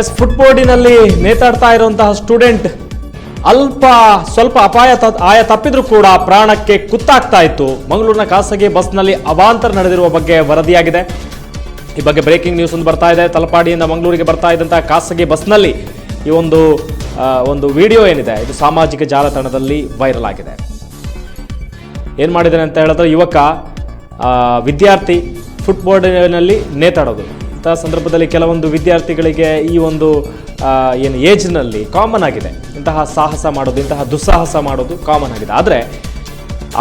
S ಫುಟ್ಬೋರ್ಡಿನಲ್ಲಿ ನೇತಾಡ್ತಾ ಇರುವಂತಹ student ಅಲ್ಪ ಸ್ವಲ್ಪ ಅಪಾಯ ಆಯ ತಪ್ಪಿದ್ರೂ ಕೂಡ ಪ್ರಾಣಕ್ಕೆ ಕುತ್ತಾಗ್ತಾ ಇತ್ತು. ಮಂಗಳೂರಿನ ಖಾಸಗಿ ಬಸ್ನಲ್ಲಿ ಅವಾಂತರ ನಡೆದಿರುವ ಬಗ್ಗೆ ವರದಿಯಾಗಿದೆ. ಈ ಬಗ್ಗೆ ಬ್ರೇಕಿಂಗ್ ನ್ಯೂಸ್ ಒಂದು ಬರ್ತಾ ಇದೆ. ತಲಪಾಡಿಯಿಂದ ಮಂಗಳೂರಿಗೆ ಬರ್ತಾ ಇದ್ದಂತಹ ಖಾಸಗಿ ಬಸ್ನಲ್ಲಿ ಈ ಒಂದು ಒಂದು ವಿಡಿಯೋ ಏನಿದೆ, ಇದು ಸಾಮಾಜಿಕ ಜಾಲತಾಣದಲ್ಲಿ ವೈರಲ್ ಆಗಿದೆ. ಏನು ಮಾಡಿದ್ದಾರೆ ಅಂತ ಹೇಳಿದ್ರೆ ಯುವಕ ವಿದ್ಯಾರ್ಥಿ ಫುಟ್ಬೋರ್ಡಿನಲ್ಲಿ ನೇತಾಡೋದು. ಇಂತಹ ಸಂದರ್ಭದಲ್ಲಿ ಕೆಲವೊಂದು ವಿದ್ಯಾರ್ಥಿಗಳಿಗೆ ಈ ಒಂದು ಏನು ಏಜ್ನಲ್ಲಿ ಕಾಮನ್ ಆಗಿದೆ. ಇಂತಹ ಸಾಹಸ ಮಾಡೋದು, ಇಂತಹ ದುಸ್ಸಾಹಸ ಮಾಡೋದು ಕಾಮನ್ ಆಗಿದೆ. ಆದರೆ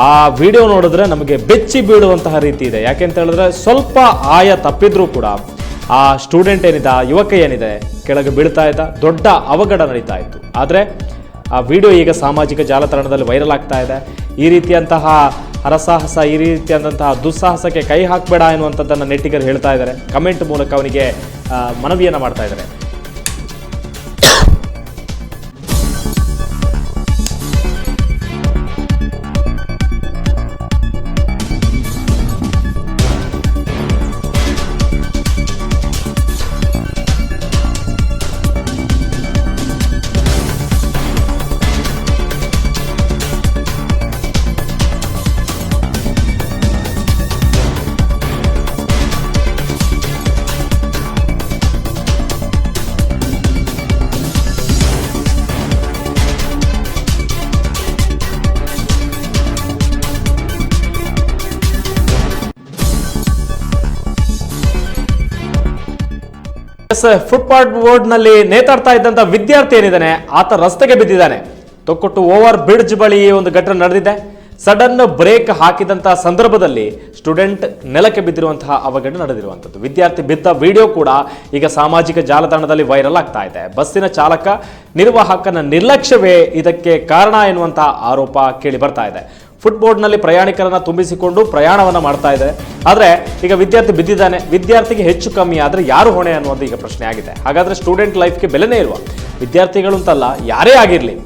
ಆ ವಿಡಿಯೋ ನೋಡಿದ್ರೆ ನಮಗೆ ಬೆಚ್ಚಿ ಬೀಳುವಂತಹ ರೀತಿ ಇದೆ. ಯಾಕೆ ಅಂತ ಹೇಳಿದ್ರೆ ಸ್ವಲ್ಪ ಆಯ ತಪ್ಪಿದ್ರೂ ಕೂಡ ಆ ಸ್ಟೂಡೆಂಟ್ ಏನಿದೆ, ಆ ಯುವಕ ಏನಿದೆ, ಕೆಳಗೆ ಬೀಳ್ತಾ ಇದ್ದ, ದೊಡ್ಡ ಅವಘಡ ನಡೀತಾ ಇತ್ತು. ಆದರೆ ಆ ವಿಡಿಯೋ ಈಗ ಸಾಮಾಜಿಕ ಜಾಲತಾಣದಲ್ಲಿ ವೈರಲ್ ಆಗ್ತಾ ಇದೆ. ಈ ರೀತಿಯಂತಹ ಹರಸಾಹಸ ಈ ರೀತಿಯಾದಂತಹ ದುಸ್ಸಾಹಸಕ್ಕೆ ಕೈ ಹಾಕಬೇಡ ಎನ್ನುವಂಥದ್ದನ್ನು ನೆಟ್ಟಿಗರು ಹೇಳ್ತಾ ಇದ್ದಾರೆ. ಕಮೆಂಟ್ ಮೂಲಕ ಅವನಿಗೆ ಮನವಿಯನ್ನು ಮಾಡ್ತಾ ಇದ್ದಾರೆ. ಎಸ್ ಫುಟ್ಪಾತ್ ಬೋರ್ಡ್ನಲ್ಲಿ ನೇತಾಡ್ತಾ ಇದ್ದಂಥ ವಿದ್ಯಾರ್ಥಿ ಏನಿದ್ದಾನೆ, ಆತ ರಸ್ತೆಗೆ ಬಿದ್ದಿದ್ದಾನೆ. ತೊಕ್ಕೊಟ್ಟು ಓವರ್ ಬ್ರಿಡ್ಜ್ ಬಳಿ ಒಂದು ಘಟನೆ ನಡೆದಿದೆ. ಸಡನ್ ಬ್ರೇಕ್ ಹಾಕಿದಂತಹ ಸಂದರ್ಭದಲ್ಲಿ ಸ್ಟೂಡೆಂಟ್ ನೆಲಕ್ಕೆ ಬಿದ್ದಿರುವಂತಹ ಅವಘಡ ನಡೆದಿರುವಂಥದ್ದು. ವಿದ್ಯಾರ್ಥಿ ಬಿದ್ದ ವಿಡಿಯೋ ಕೂಡ ಈಗ ಸಾಮಾಜಿಕ ಜಾಲತಾಣದಲ್ಲಿ ವೈರಲ್ ಆಗ್ತಾ ಇದೆ. ಬಸ್ಸಿನ ಚಾಲಕ ನಿರ್ವಾಹಕನ ನಿರ್ಲಕ್ಷ್ಯವೇ ಇದಕ್ಕೆ ಕಾರಣ ಎನ್ನುವಂತಹ ಆರೋಪ ಕೇಳಿ ಬರ್ತಾ ಇದೆ. ಫುಟ್ಬೋರ್ಡ್ನಲ್ಲಿ ಪ್ರಯಾಣಿಕರನ್ನ ತುಂಬಿಸಿಕೊಂಡು ಪ್ರಯಾಣವನ್ನ ಮಾಡ್ತಾ ಇದೆ. ಆದರೆ ಈಗ ವಿದ್ಯಾರ್ಥಿ ಬಿದ್ದಿದ್ದಾನೆ. ವಿದ್ಯಾರ್ಥಿಗೆ ಹೆಚ್ಚು ಕಮ್ಮಿ ಆದರೆ ಯಾರು ಹೊಣೆ ಅನ್ನೋದು ಈಗ ಪ್ರಶ್ನೆ ಆಗಿದೆ ಹಾಗಾದ್ರೆ ಸ್ಟೂಡೆಂಟ್ ಲೈಫ್ಗೆ ಬೆಲೆನೇ ಇಲ್ವಾ? ವಿದ್ಯಾರ್ಥಿಗಳು ಅಂತಲ್ಲ ಯಾರೇ ಆಗಿರಲಿ.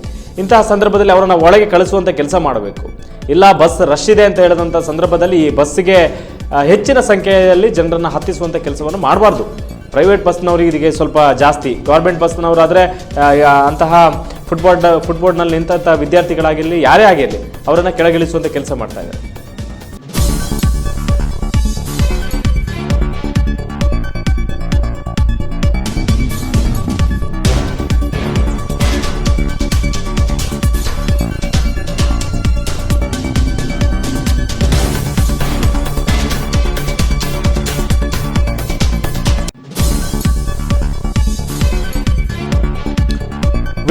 ಇಂತಹ ಸಂದರ್ಭದಲ್ಲಿ ಅವರನ್ನು ಒಳಗೆ ಕಳಿಸುವಂಥ ಕೆಲಸ ಮಾಡಬೇಕು. ಇಲ್ಲ, ಬಸ್ ರಶ್ ಇದೆ ಅಂತ ಹೇಳಿದಂಥ ಸಂದರ್ಭದಲ್ಲಿ ಈ ಬಸ್ಸಿಗೆ ಹೆಚ್ಚಿನ ಸಂಖ್ಯೆಯಲ್ಲಿ ಜನರನ್ನು ಹತ್ತಿಸುವಂಥ ಕೆಲಸವನ್ನು ಮಾಡಬಾರ್ದು. ಪ್ರೈವೇಟ್ ಬಸ್ನವರಿಗೆ ಸ್ವಲ್ಪ ಜಾಸ್ತಿ. ಗೌರ್ಮೆಂಟ್ ಬಸ್ನವರಾದರೆ ಅಂತಹ ಫುಟ್ಬಾಲ್ ಫುಟ್ಬಾಲ್ನಲ್ಲಿ ನಿಂತಹ ವಿದ್ಯಾರ್ಥಿಗಳಾಗಿರಲಿ, ಯಾರೇ ಆಗಿರಲಿ, ಅವರನ್ನು ಕೆಳಗಿಳಿಸುವಂಥ ಕೆಲಸ ಮಾಡ್ತಾ ಇದ್ದಾರೆ.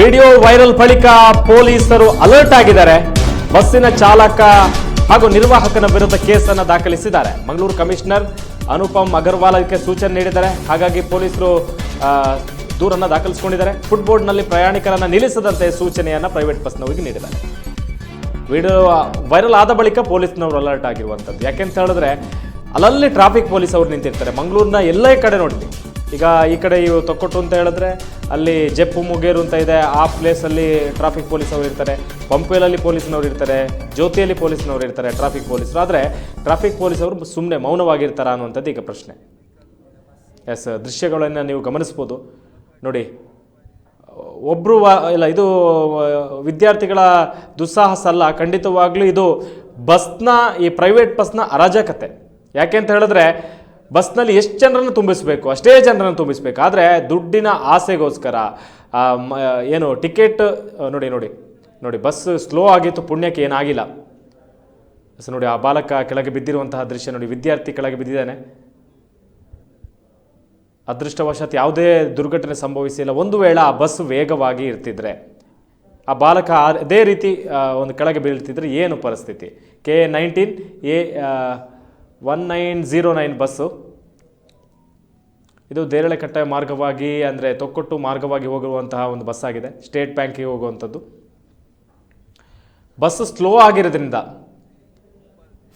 ವಿಡಿಯೋ ವೈರಲ್ ಬಳಿಕ ಪೊಲೀಸರು ಅಲರ್ಟ್ ಆಗಿದ್ದಾರೆ. ಬಸ್ಸಿನ ಚಾಲಕ ಹಾಗೂ ನಿರ್ವಾಹಕನ ವಿರುದ್ಧ ಕೇಸನ್ನು ದಾಖಲಿಸಿದ್ದಾರೆ. ಮಂಗಳೂರು ಕಮಿಷನರ್ ಅನುಪಮ್ ಅಗರ್ವಾಲ್ ಅದಕ್ಕೆ ಸೂಚನೆ ನೀಡಿದ್ದಾರೆ. ಹಾಗಾಗಿ ಪೊಲೀಸರು ದೂರನ್ನು ದಾಖಲಿಸಿಕೊಂಡಿದ್ದಾರೆ. ಫುಟ್ಬೋರ್ಡ್ನಲ್ಲಿ ಪ್ರಯಾಣಿಕರನ್ನು ನಿಲ್ಲಿಸದಂತೆ ಸೂಚನೆಯನ್ನು ಪ್ರೈವೇಟ್ ಬಸ್ನವರಿಗೆ ನೀಡಿದ್ದಾರೆ. ವಿಡಿಯೋ ವೈರಲ್ ಆದ ಬಳಿಕ ಪೊಲೀಸ್ನವರು ಅಲರ್ಟ್ ಆಗಿರುವಂಥದ್ದು. ಯಾಕೆಂತ ಹೇಳಿದ್ರೆ, ಅಲ್ಲಲ್ಲಿ ಟ್ರಾಫಿಕ್ ಪೊಲೀಸ್ ಅವರು ನಿಂತಿರ್ತಾರೆ. ಮಂಗಳೂರಿನ ಎಲ್ಲ ಕಡೆ ನೋಡಿ ಈಗ ಈ ಕಡೆ ಇವು ತೊಕ್ಕೊಟ್ಟು ಅಂತ ಹೇಳಿದ್ರೆ ಅಲ್ಲಿ ಜೆಪ್ಪು ಮುಗೇರು ಅಂತ ಇದೆ. ಆ ಪ್ಲೇಸಲ್ಲಿ ಟ್ರಾಫಿಕ್ ಪೊಲೀಸ್ ಇರ್ತಾರೆ. ಪಂಪೇಲಲ್ಲಿ ಪೊಲೀಸ್ನವ್ರು ಇರ್ತಾರೆ. ಜ್ಯೋತಿಯಲ್ಲಿ ಪೊಲೀಸ್ನವ್ರು ಇರ್ತಾರೆ ಟ್ರಾಫಿಕ್ ಪೊಲೀಸರು ಆದರೆ ಟ್ರಾಫಿಕ್ ಪೊಲೀಸ್ ಅವರು ಸುಮ್ಮನೆ ಮೌನವಾಗಿರ್ತಾರ ಅನ್ನುವಂಥದ್ದು ಈಗ ಪ್ರಶ್ನೆ. ಎಸ್ ದೃಶ್ಯಗಳನ್ನು ನೀವು ಗಮನಿಸ್ಬೋದು. ನೋಡಿ ಒಬ್ಬರು ಇಲ್ಲ, ಇದು ವಿದ್ಯಾರ್ಥಿಗಳ ದುಸ್ಸಾಹಸ ಅಲ್ಲ. ಖಂಡಿತವಾಗಲೂ ಇದು ಬಸ್ನ, ಈ ಪ್ರೈವೇಟ್ ಬಸ್ನ ಅರಾಜಕತೆ. ಯಾಕೆ ಅಂತ ಹೇಳಿದ್ರೆ ಬಸ್ನಲ್ಲಿ ಎಷ್ಟು ಜನರನ್ನು ತುಂಬಿಸಬೇಕು? ಅಷ್ಟೇ ಜನರನ್ನು ತುಂಬಿಸಬೇಕು. ಆದರೆ ದುಡ್ಡಿನ ಆಸೆಗೋಸ್ಕರ ಏನು ಟಿಕೆಟ್, ನೋಡಿ ನೋಡಿ ನೋಡಿ, ಬಸ್ ಸ್ಲೋ ಆಗಿತ್ತು, ಪುಣ್ಯಕ್ಕೆ ಏನಾಗಿಲ್ಲ. ಸೊ ನೋಡಿ, ಆ ಬಾಲಕ ಕೆಳಗೆ ಬಿದ್ದಿರುವಂತಹ ದೃಶ್ಯ ನೋಡಿ, ವಿದ್ಯಾರ್ಥಿ ಕೆಳಗೆ ಬಿದ್ದಿದ್ದಾನೆ. ಅದೃಷ್ಟವಶಾತ್ ಯಾವುದೇ ದುರ್ಘಟನೆ ಸಂಭವಿಸಿಲ್ಲ. ಒಂದು ವೇಳೆ ಆ ಬಸ್ ವೇಗವಾಗಿ ಇರ್ತಿದ್ರೆ, ಆ ಬಾಲಕ ಅದೇ ರೀತಿ ಒಂದು ಕೆಳಗೆ ಬೀಳ್ತಿದ್ರೆ ಏನು ಪರಿಸ್ಥಿತಿ? K nineteen, A one nine zero nine bus. ಇದು ದೇರಳೆಕಟ್ಟೆ ಮಾರ್ಗವಾಗಿ, ಅಂದರೆ ತೊಕ್ಕೊಟ್ಟು ಮಾರ್ಗವಾಗಿ ಹೋಗುವಂತಹ ಒಂದು ಬಸ್ ಆಗಿದೆ. ಸ್ಟೇಟ್ ಬ್ಯಾಂಕಿಗೆ ಹೋಗುವಂಥದ್ದು. ಬಸ್ ಸ್ಲೋ ಆಗಿರೋದ್ರಿಂದ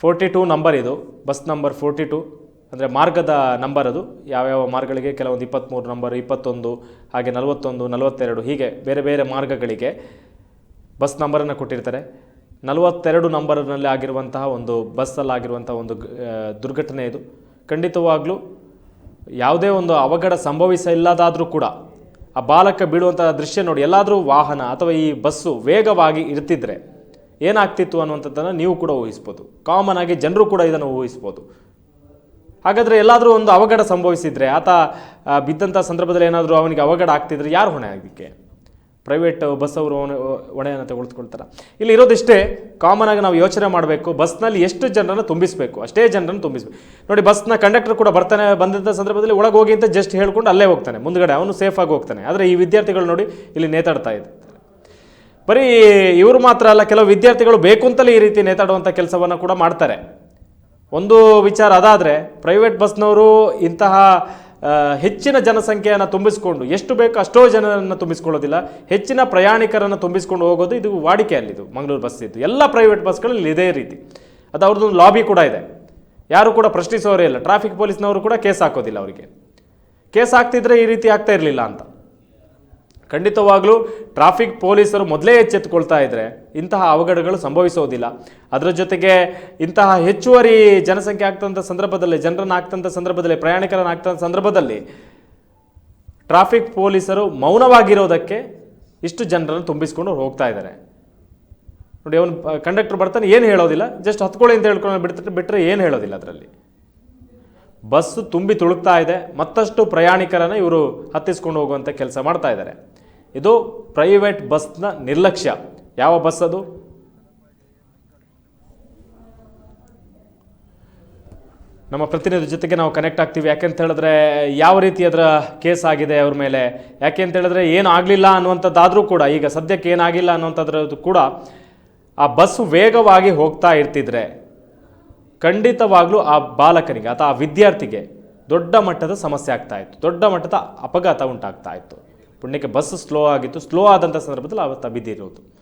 ಫೋರ್ಟಿ ಟೂ ನಂಬರ್ ಇದು. ಬಸ್ ನಂಬರ್ ಫೋರ್ಟಿ ಟು ಅಂದರೆ ಮಾರ್ಗದ ನಂಬರ್ ಅದು. ಯಾವ್ಯಾವ ಮಾರ್ಗಗಳಿಗೆ ಕೆಲವೊಂದು ಇಪ್ಪತ್ತ್ಮೂರು ನಂಬರ್ ಇಪ್ಪತ್ತೊಂದು, ಹಾಗೆ ನಲವತ್ತೊಂದು, ನಲವತ್ತೆರಡು, ಹೀಗೆ ಬೇರೆ ಬೇರೆ ಮಾರ್ಗಗಳಿಗೆ ಬಸ್ ನಂಬರನ್ನು ಕೊಟ್ಟಿರ್ತಾರೆ. ನಲವತ್ತೆರಡು ನಂಬರ್ನಲ್ಲಿ ಆಗಿರುವಂತಹ ಒಂದು ಬಸ್ಸಲ್ಲಾಗಿರುವಂಥ ಒಂದು ದುರ್ಘಟನೆ ಇದು. ಖಂಡಿತವಾಗ್ಲೂ ಯಾವುದೇ ಒಂದು ಅವಘಡ ಸಂಭವಿಸಿಲ್ಲದಾದರೂ ಕೂಡ ಆ ಬಾಲಕ ಬೀಳುವಂಥ ದೃಶ್ಯ ನೋಡಿ, ಎಲ್ಲಾದರೂ ವಾಹನ ಅಥವಾ ಈ ಬಸ್ಸು ವೇಗವಾಗಿ ಇರ್ತಿದ್ರೆ ಏನಾಗ್ತಿತ್ತು ಅನ್ನುವಂಥದ್ದನ್ನು ನೀವು ಕೂಡ ಊಹಿಸ್ಬೋದು. ಕಾಮನ್ ಆಗಿ ಜನರು ಕೂಡ ಇದನ್ನು ಊಹಿಸ್ಬೋದು. ಹಾಗಾದರೆ ಎಲ್ಲಾದರೂ ಒಂದು ಅವಘಡ ಸಂಭವಿಸಿದರೆ ಆತ ಬಿದ್ದಂಥ ಸಂದರ್ಭದಲ್ಲಿ ಏನಾದರೂ ಅವನಿಗೆ ಅವಘಡ ಆಗ್ತಿದ್ರೆ ಯಾರು ಹೊಣೆ ಆಗಲಿಕ್ಕೆ? ಪ್ರೈವೇಟ್ ಬಸ್ ಅವರು ಹೊಣೆ, ಹೊಣೆಯನ್ನು ತೆಗೆದುಕೊಳ್ತಾರೆ ಇಲ್ಲಿ ಇರೋದಿಷ್ಟೇ ಕಾಮನ್ ಆಗಿ ನಾವು ಯೋಚನೆ ಮಾಡಬೇಕು ಬಸ್ನಲ್ಲಿ ಎಷ್ಟು ಜನರನ್ನು ತುಂಬಿಸಬೇಕು, ಅಷ್ಟೇ ಜನರನ್ನು ತುಂಬಿಸಬೇಕು. ನೋಡಿ ಬಸ್ನ ಕಂಡಕ್ಟರ್ ಕೂಡ ಬರ್ತಾನೆ ಬಂದಂಥ ಸಂದರ್ಭದಲ್ಲಿ ಒಳಗೆ ಹೋಗಿ ಅಂತ ಜಸ್ಟ್ ಹೇಳ್ಕೊಂಡು ಅಲ್ಲೇ ಹೋಗ್ತಾನೆ, ಮುಂದಗಡೆ ಅವನು ಸೇಫಾಗಿ ಹೋಗ್ತಾನೆ. ಆದರೆ ಈ ವಿದ್ಯಾರ್ಥಿಗಳು ನೋಡಿ, ಇಲ್ಲಿ ನೇತಾಡ್ತಾ ಇದ್ದಾರೆ. ಬರೀ ಇವರು ಮಾತ್ರ ಅಲ್ಲ, ಕೆಲವು ವಿದ್ಯಾರ್ಥಿಗಳು ಬೇಕು ಅಂತಲೇ ಈ ರೀತಿ ನೇತಾಡುವಂಥ ಕೆಲಸವನ್ನು ಕೂಡ ಮಾಡ್ತಾರೆ. ಒಂದು ವಿಚಾರ ಅದಾದರೆ ಪ್ರೈವೇಟ್ ಬಸ್ನವರು ಇಂತಹ ಹೆಚ್ಚಿನ ಜನಸಂಖ್ಯೆಯನ್ನು ತುಂಬಿಸಿಕೊಂಡು, ಎಷ್ಟು ಬೇಕು ಅಷ್ಟೋ ಜನರನ್ನು ತುಂಬಿಸ್ಕೊಳ್ಳೋದಿಲ್ಲ. ಹೆಚ್ಚಿನ ಪ್ರಯಾಣಿಕರನ್ನು ತುಂಬಿಸ್ಕೊಂಡು ಹೋಗೋದು ಇದು ವಾಡಿಕೆ ಅಲ್ಲಿದು ಮಂಗಳೂರು ಬಸ್ ಇದ್ದು. ಎಲ್ಲ ಪ್ರೈವೇಟ್ ಬಸ್ಗಳಲ್ಲಿ ಇದೇ ರೀತಿ. ಅದು ಅವ್ರದ್ದೊಂದು ಲಾಬಿ ಕೂಡ ಇದೆ. ಯಾರು ಕೂಡ ಪ್ರಶ್ನಿಸೋರೇ ಇಲ್ಲ. ಟ್ರಾಫಿಕ್ ಪೊಲೀಸ್ನವರು ಕೂಡ ಕೇಸ್ ಹಾಕೋದಿಲ್ಲ ಅವರಿಗೆ. ಕೇಸ್ ಹಾಕ್ತಿದ್ರೆ ಈ ರೀತಿ ಆಗ್ತಾ ಇರಲಿಲ್ಲ ಅಂತ. ಖಂಡಿತವಾಗ್ಲೂ ಟ್ರಾಫಿಕ್ ಪೊಲೀಸರು ಮೊದಲೇ ಎಚ್ಚೆತ್ತುಕೊಳ್ತಾ ಇದ್ರೆ ಇಂತಹ ಅವಘಡಗಳು ಸಂಭವಿಸೋದಿಲ್ಲ. ಅದರ ಜೊತೆಗೆ ಇಂತಹ ಹೆಚ್ಚುವರಿ ಜನಸಂಖ್ಯೆ ಆಗ್ತಂಥ ಸಂದರ್ಭದಲ್ಲಿ, ಜನರನ್ನು ಆಗ್ತಂಥ ಸಂದರ್ಭದಲ್ಲಿ, ಪ್ರಯಾಣಿಕರನ್ನು ಆಗ್ತಂಥ ಸಂದರ್ಭದಲ್ಲಿ ಟ್ರಾಫಿಕ್ ಪೊಲೀಸರು ಮೌನವಾಗಿರೋದಕ್ಕೆ ಇಷ್ಟು ಜನರನ್ನು ತುಂಬಿಸ್ಕೊಂಡು ಹೋಗ್ತಾ ಇದ್ದಾರೆ. ನೋಡಿ, ಅವನು ಕಂಡಕ್ಟರ್ ಬರ್ತಾನೆ, ಏನು ಹೇಳೋದಿಲ್ಲ. ಜಸ್ಟ್ ಹತ್ಕೊಳ್ಳಿ ಅಂತ ಹೇಳ್ಕೊಂಡು ಬಿಡ್ತಾರೆ ಬಿಟ್ಟರೆ ಏನು ಹೇಳೋದಿಲ್ಲ ಅದರಲ್ಲಿ. ಬಸ್ಸು ತುಂಬಿ ತುಳುಕ್ತಾ ಇದೆ. ಮತ್ತಷ್ಟು ಪ್ರಯಾಣಿಕರನ್ನು ಇವರು ಹತ್ತಿಸ್ಕೊಂಡು ಹೋಗುವಂಥ ಕೆಲಸ ಮಾಡ್ತಾ ಇದ್ದಾರೆ. ಇದು ಪ್ರೈವೇಟ್ ಬಸ್ನ ನಿರ್ಲಕ್ಷ್ಯ. ಯಾವ ಬಸ್ ಅದು? ನಮ್ಮ ಪ್ರತಿನಿಧಿ ಜೊತೆಗೆ ನಾವು ಕನೆಕ್ಟ್ ಆಗ್ತೀವಿ. ಯಾಕೆಂತ ಹೇಳಿದ್ರೆ ಯಾವ ರೀತಿ ಅದರ ಕೇಸ್ ಆಗಿದೆ ಅವ್ರ ಮೇಲೆ? ಯಾಕೆ ಅಂತ ಹೇಳಿದ್ರೆ ಏನು ಆಗಲಿಲ್ಲ ಅನ್ನುವಂಥದ್ದಾದರೂ ಕೂಡ, ಈಗ ಸದ್ಯಕ್ಕೆ ಏನಾಗಿಲ್ಲ ಅನ್ನುವಂಥದ್ರದ್ದು ಕೂಡ ಆ ಬಸ್ ವೇಗವಾಗಿ ಹೋಗ್ತಾ ಇರ್ತಿದ್ರೆ ಖಂಡಿತವಾಗ್ಲೂ ಆ ಬಾಲಕನಿಗೆ, ಅಥವಾ ಆ ವಿದ್ಯಾರ್ಥಿಗೆ ದೊಡ್ಡ ಮಟ್ಟದ ಸಮಸ್ಯೆ ಆಗ್ತಾ ಇತ್ತು. ದೊಡ್ಡ ಮಟ್ಟದ ಅಪಘಾತ ಉಂಟಾಗ್ತಾ ಇತ್ತು. ಪುಣ್ಯಕ್ಕೆ ಬಸ್ ಸ್ಲೋ ಆಗಿತ್ತು. ಸ್ಲೋ ಆದಂಥ ಸಂದರ್ಭದಲ್ಲಿ ಅವತ್ತು ಬಿದ್ದಿರೋದು